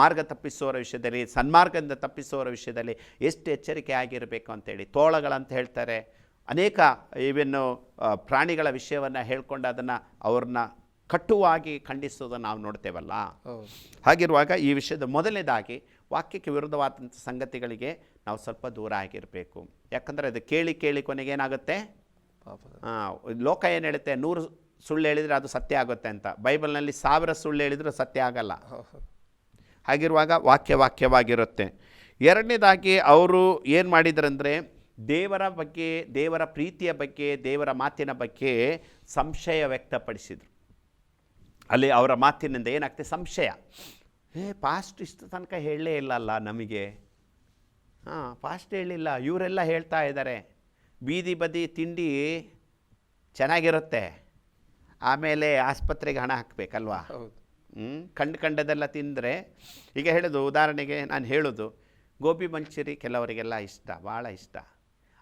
ಮಾರ್ಗ ತಪ್ಪಿಸುವವರ ವಿಷಯದಲ್ಲಿ ಸನ್ಮಾರ್ಗದಿಂದ ತಪ್ಪಿಸುವವರ ವಿಷಯದಲ್ಲಿ ಎಷ್ಟು ಎಚ್ಚರಿಕೆ ಆಗಿರಬೇಕು ಅಂತೇಳಿ ತೋಳಗಳಂತ ಹೇಳ್ತಾರೆ. ಅನೇಕ ಇವನ್ನು ಪ್ರಾಣಿಗಳ ವಿಷಯವನ್ನು ಹೇಳ್ಕೊಂಡು ಅದನ್ನು ಅವ್ರನ್ನ ಕಟ್ಟುವಾಗಿ ಖಂಡಿಸೋದನ್ನು ನಾವು ನೋಡ್ತೇವಲ್ಲ. ಹಾಗಿರುವಾಗ ಈ ವಿಷಯದ ಮೊದಲನೇದಾಗಿ ವಾಕ್ಯಕ್ಕೆ ವಿರುದ್ಧವಾದಂಥ ಸಂಗತಿಗಳಿಗೆ ನಾವು ಸ್ವಲ್ಪ ದೂರ ಆಗಿರಬೇಕು. ಯಾಕಂದರೆ ಅದು ಕೇಳಿ ಕೇಳಿ ಕೊನೆಗೆ ಏನಾಗುತ್ತೆ? ಲೋಕ ಏನು ಹೇಳುತ್ತೆ? ನೂರು ಸುಳ್ಳು ಹೇಳಿದರೆ ಅದು ಸತ್ಯ ಆಗುತ್ತೆ ಅಂತ. ಬೈಬಲ್ನಲ್ಲಿ ಸಾವಿರ ಸುಳ್ಳು ಹೇಳಿದರೆ ಸತ್ಯ ಆಗಲ್ಲ. ಹಾಗಿರುವಾಗ ವಾಕ್ಯ ವಾಕ್ಯವಾಗಿರುತ್ತೆ. ಎರಡನೇದಾಗಿ ಅವರು ಏನು ಮಾಡಿದ್ರಂದರೆ ದೇವರ ಬಗ್ಗೆ ದೇವರ ಪ್ರೀತಿಯ ಬಗ್ಗೆ ದೇವರ ಮಾತಿನ ಬಗ್ಗೆ ಸಂಶಯ ವ್ಯಕ್ತಪಡಿಸಿದರು. ಅಲ್ಲಿ ಅವರ ಮಾತಿನಿಂದ ಏನಾಗ್ತದೆ? ಸಂಶಯ. ಏ ಪಾಸ್ಟ್ ಇಷ್ಟು ತನಕ ಹೇಳಲೇ ಇಲ್ಲಲ್ಲ ನಮಗೆ. ಹಾಂ ಪಾಸ್ಟ್ ಹೇಳಿಲ್ಲ ಇವರೆಲ್ಲ ಹೇಳ್ತಾ ಇದ್ದಾರೆ. ಬೀದಿ ಬದಿ ತಿಂಡಿ ಚೆನ್ನಾಗಿರುತ್ತೆ. ಆಮೇಲೆ ಆಸ್ಪತ್ರೆಗೆ ಹಣ ಹಾಕಬೇಕಲ್ವಾ? ಹೌದು. ಹ್ಮ್? ಕಂಡು ಕಂಡದೆಲ್ಲ ತಿಂದರೆ ಈಗ ಹೇಳೋದು ಉದಾಹರಣೆಗೆ ನಾನು ಹೇಳೋದು ಗೋಬಿ ಮಂಚೂರಿ ಕೆಲವರಿಗೆಲ್ಲ ಇಷ್ಟ ಭಾಳ ಇಷ್ಟ.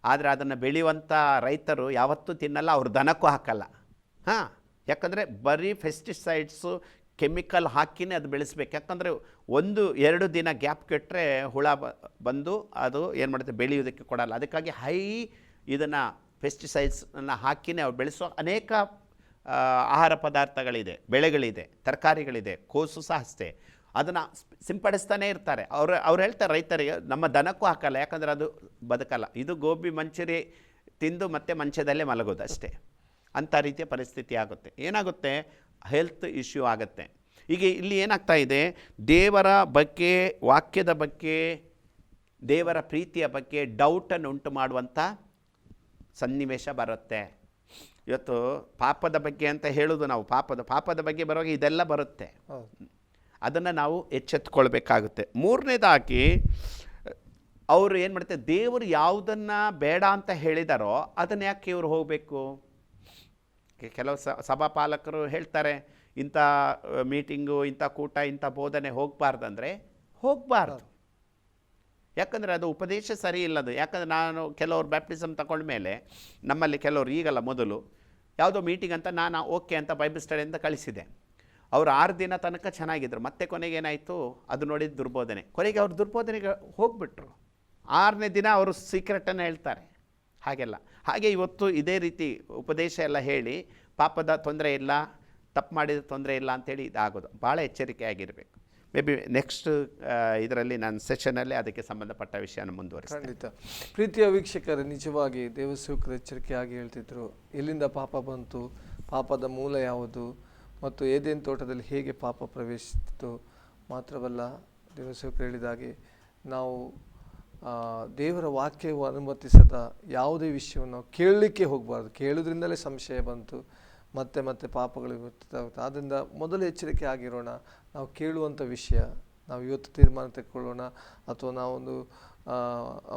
ಆದರೆ ಅದನ್ನು ಬೆಳೆಯುವಂಥ ರೈತರು ಯಾವತ್ತೂ ತಿನ್ನಲ್ಲ ಅವ್ರ ದನಕ್ಕೂ ಹಾಕಲ್ಲ. ಹಾಂ ಯಾಕಂದರೆ ಬರೀ ಫೆಸ್ಟಿಸೈಡ್ಸು ಕೆಮಿಕಲ್ ಹಾಕಿನೇ ಅದು ಬೆಳೆಸ್ಬೇಕು. ಯಾಕಂದರೆ ಒಂದು, ಎರಡು ದಿನ ಗ್ಯಾಪ್ ಕೆಟ್ಟರೆ ಹುಳ ಬಂದು ಅದು ಏನು ಮಾಡುತ್ತೆ? ಬೆಳೆಯೋದಕ್ಕೆ ಕೊಡಲ್ಲ. ಅದಕ್ಕಾಗಿ ಹೈ ಇದನ್ನು ಪೆಸ್ಟಿಸೈಡ್ಸನ್ನು ಹಾಕಿನೇ ಅವ್ರು ಬೆಳೆಸೋ ಅನೇಕ ಆಹಾರ ಪದಾರ್ಥಗಳಿದೆ. ಬೆಳೆಗಳಿದೆ, ತರಕಾರಿಗಳಿದೆ, ಕೋಸು ಸಹ ಅಷ್ಟೇ. ಅದನ್ನು ಸಿಂಪಡಿಸ್ತಾನೆ ಇರ್ತಾರೆ. ಅವರು, ಅವ್ರು ಹೇಳ್ತಾರೆ ರೈತರಿಗೆ, ನಮ್ಮ ದನಕ್ಕೂ ಹಾಕಲ್ಲ, ಯಾಕಂದರೆ ಅದು ಬದುಕಲ್ಲ. ಇದು ಗೋಬಿ ಮಂಚೂರಿ ತಿಂದು ಮತ್ತೆ ಮಂಚದಲ್ಲೇ ಮಲಗೋದು ಅಷ್ಟೇ. ಅಂಥ ರೀತಿಯ ಪರಿಸ್ಥಿತಿ ಆಗುತ್ತೆ. ಏನಾಗುತ್ತೆ? ಹೆಲ್ತ್ ಇಶ್ಯೂ ಆಗುತ್ತೆ. ಈಗ ಇಲ್ಲಿ ಏನಾಗ್ತಾ ಇದೆ? ದೇವರ ಬಗ್ಗೆ ವಾಕ್ಯದ ಬಗ್ಗೆ ದೇವರ ಪ್ರೀತಿಯ ಬಗ್ಗೆ ಡೌಟನ್ನು ಉಂಟು ಮಾಡುವಂಥ ಸನ್ನಿವೇಶ ಬರುತ್ತೆ. ಇವತ್ತು ಪಾಪದ ಬಗ್ಗೆ ಅಂತ ಹೇಳೋದು ನಾವು. ಪಾಪದ ಪಾಪದ ಬಗ್ಗೆ ಬರುವಾಗ ಇದೆಲ್ಲ ಬರುತ್ತೆ. ಅದನ್ನು ನಾವು ಎಚ್ಚೆತ್ಕೊಳ್ಬೇಕಾಗುತ್ತೆ. ಮೂರನೇದಾಗಿ ಅವರು ಏನು ಮಾಡ್ತಾರೆ? ದೇವರು ಯಾವುದನ್ನು ಬೇಡ ಅಂತ ಹೇಳಿದಾರೋ ಅದನ್ನು ಯಾಕೆ ಇವರು ಹೋಗಬೇಕು? ಕೆಲವು ಸ ಸಭಾಪಾಲಕರು ಹೇಳ್ತಾರೆ ಇಂಥ ಮೀಟಿಂಗು ಇಂಥ ಕೂಟ ಇಂಥ ಬೋಧನೆ ಹೋಗಬಾರ್ದಂದ್ರೆ ಹೋಗಬಾರ್ದು. ಯಾಕಂದರೆ ಅದು ಉಪದೇಶ ಸರಿ ಇಲ್ಲದು. ಯಾಕಂದರೆ ನಾನು ಕೆಲವರು ಬ್ಯಾಪ್ಟಿಸಮ್ ತಗೊಂಡ್ಮೇಲೆ ನಮ್ಮಲ್ಲಿ ಕೆಲವರು ಈಗಲ್ಲ ಮೊದಲು ಯಾವುದೋ ಮೀಟಿಂಗ್ ಅಂತ ನಾನು ಓಕೆ ಅಂತ ಬೈಬಲ್ ಸ್ಟಡಿ ಅಂತ ಕಳಿಸಿದೆ. ಅವರು ಆರು ದಿನ ತನಕ ಚೆನ್ನಾಗಿದ್ದರು ಮತ್ತೆ ಕೊನೆಗೆ ಏನಾಯಿತು? ಅದು ನೋಡಿದ ದುರ್ಬೋಧನೆ. ಕೊನೆಗೆ ಅವ್ರು ದುರ್ಬೋಧನೆಗೆ ಹೋಗ್ಬಿಟ್ರು. ಆರನೇ ದಿನ ಅವರು ಸೀಕ್ರೆಟನ್ನು ಹೇಳ್ತಾರೆ. ಹಾಗೆಲ್ಲ. ಹಾಗೆ ಇವತ್ತು ಇದೇ ರೀತಿ ಉಪದೇಶ ಎಲ್ಲ ಹೇಳಿ, ಪಾಪದ ತೊಂದರೆ ಇಲ್ಲ, ತಪ್ಪು ಮಾಡಿದ ತೊಂದರೆ ಇಲ್ಲ ಅಂಥೇಳಿ ಇದಾಗೋದು. ಭಾಳ ಎಚ್ಚರಿಕೆಯಾಗಿರಬೇಕು ಮೇ ಬಿ ನೆಕ್ಸ್ಟ್ ಇದರಲ್ಲಿ ನಾನು ಸೆಷನಲ್ಲಿ ಅದಕ್ಕೆ ಸಂಬಂಧಪಟ್ಟ ವಿಷಯನ ಮುಂದುವರಿಸಿ ಖಂಡಿತ. ಪ್ರೀತಿಯ ವೀಕ್ಷಕರು, ನಿಜವಾಗಿ ದೇವಸೂಕರು ಎಚ್ಚರಿಕೆಯಾಗಿ ಹೇಳ್ತಿದ್ರು, ಎಲ್ಲಿಂದ ಪಾಪ ಬಂತು, ಪಾಪದ ಮೂಲ ಯಾವುದು, ಮತ್ತು ಏದೇನು ತೋಟದಲ್ಲಿ ಹೇಗೆ ಪಾಪ ಪ್ರವೇಶಿಸಿತು ಮಾತ್ರವಲ್ಲ ದೇವಸೂಕರು ಹೇಳಿದ ಹಾಗೆ ನಾವು ದೇವರ ವಾಕ್ಯವು ಅನುಮತಿಸದ ಯಾವುದೇ ವಿಷಯವನ್ನು ನಾವು ಕೇಳಲಿಕ್ಕೆ ಹೋಗಬಾರ್ದು. ಕೇಳೋದ್ರಿಂದಲೇ ಸಂಶಯ ಬಂತು, ಮತ್ತೆ ಮತ್ತೆ ಪಾಪಗಳು ಗೊತ್ತಾಗುತ್ತೆ ಆದ್ದರಿಂದ ಮೊದಲು ಎಚ್ಚರಿಕೆ ಆಗಿರೋಣ. ನಾವು ಕೇಳುವಂಥ ವಿಷಯ, ನಾವು ಇವತ್ತು ತೀರ್ಮಾನ ತೆಕ್ಕೊಳ್ಳೋಣ, ಅಥವಾ ನಾವೊಂದು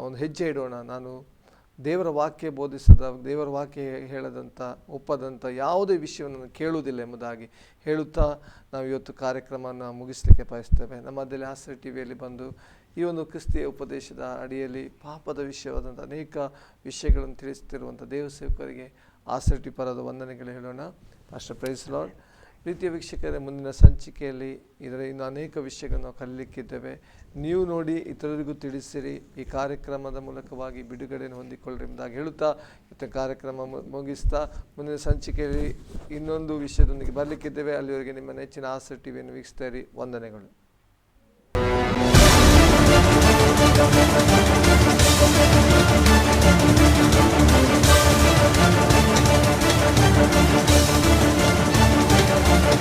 ಒಂದು ಹೆಜ್ಜೆ ಇಡೋಣ. ನಾನು ದೇವರ ವಾಕ್ಯ ಬೋಧಿಸದ, ದೇವರ ವಾಕ್ಯ ಹೇಳದಂಥ ಒಪ್ಪದಂಥ ಯಾವುದೇ ವಿಷಯವನ್ನು ನಾನು ಕೇಳುವುದಿಲ್ಲ ಎಂಬುದಾಗಿ ಹೇಳುತ್ತಾ ನಾವು ಇವತ್ತು ಕಾರ್ಯಕ್ರಮವನ್ನು ಮುಗಿಸಲಿಕ್ಕೆ ಬಯಸ್ತೇವೆ. ನಮ್ಮ ಹಾಸ್ಯ ಟಿ ವಿಯಲ್ಲಿ ಬಂದು ಈ ಒಂದು ಕ್ರಿಸ್ತಿಯ ಉಪದೇಶದ ಅಡಿಯಲ್ಲಿ ಪಾಪದ ವಿಷಯವಾದಂಥ ಅನೇಕ ವಿಷಯಗಳನ್ನು ತಿಳಿಸುತ್ತಿರುವಂಥ ದೇವಸೇವಕರಿಗೆ ಆಸರೆ ಟಿ ಪರದ ವಂದನೆಗಳು ಹೇಳೋಣ. ಅಷ್ಟೇ ಪ್ರೈಸ್ ಲಾರ್ಡ್ ಪ್ರೀತಿಯ ವೀಕ್ಷಕರೇ, ಮುಂದಿನ ಸಂಚಿಕೆಯಲ್ಲಿ ಇದರ ಇನ್ನು ಅನೇಕ ವಿಷಯಗಳನ್ನು ನಾವು ಕಲಿಯಲಿಕ್ಕಿದ್ದೇವೆ ನೀವು ನೋಡಿ ಇತರರಿಗೂ ತಿಳಿಸಿರಿ. ಈ ಕಾರ್ಯಕ್ರಮದ ಮೂಲಕವಾಗಿ ಬಿಡುಗಡೆಯನ್ನು ಹೊಂದಿಕೊಳ್ಳ್ರಿ ಎಂಬುದಾಗಿ ಹೇಳುತ್ತಾ ಇತರ ಕಾರ್ಯಕ್ರಮ ಮುಗಿಸ್ತಾ, ಮುಂದಿನ ಸಂಚಿಕೆಯಲ್ಲಿ ಇನ್ನೊಂದು ವಿಷಯದೊಂದಿಗೆ ಬರಲಿಕ್ಕಿದ್ದೇವೆ. ಅಲ್ಲಿವರೆಗೆ ನಿಮ್ಮ ನೆಚ್ಚಿನ ಆಸೆ ಟಿವಿಯನ್ನು ವೀಕ್ಷಿಸ್ತಾ ಇರಿ. ವಂದನೆಗಳು. Thank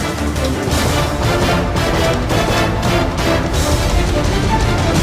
you.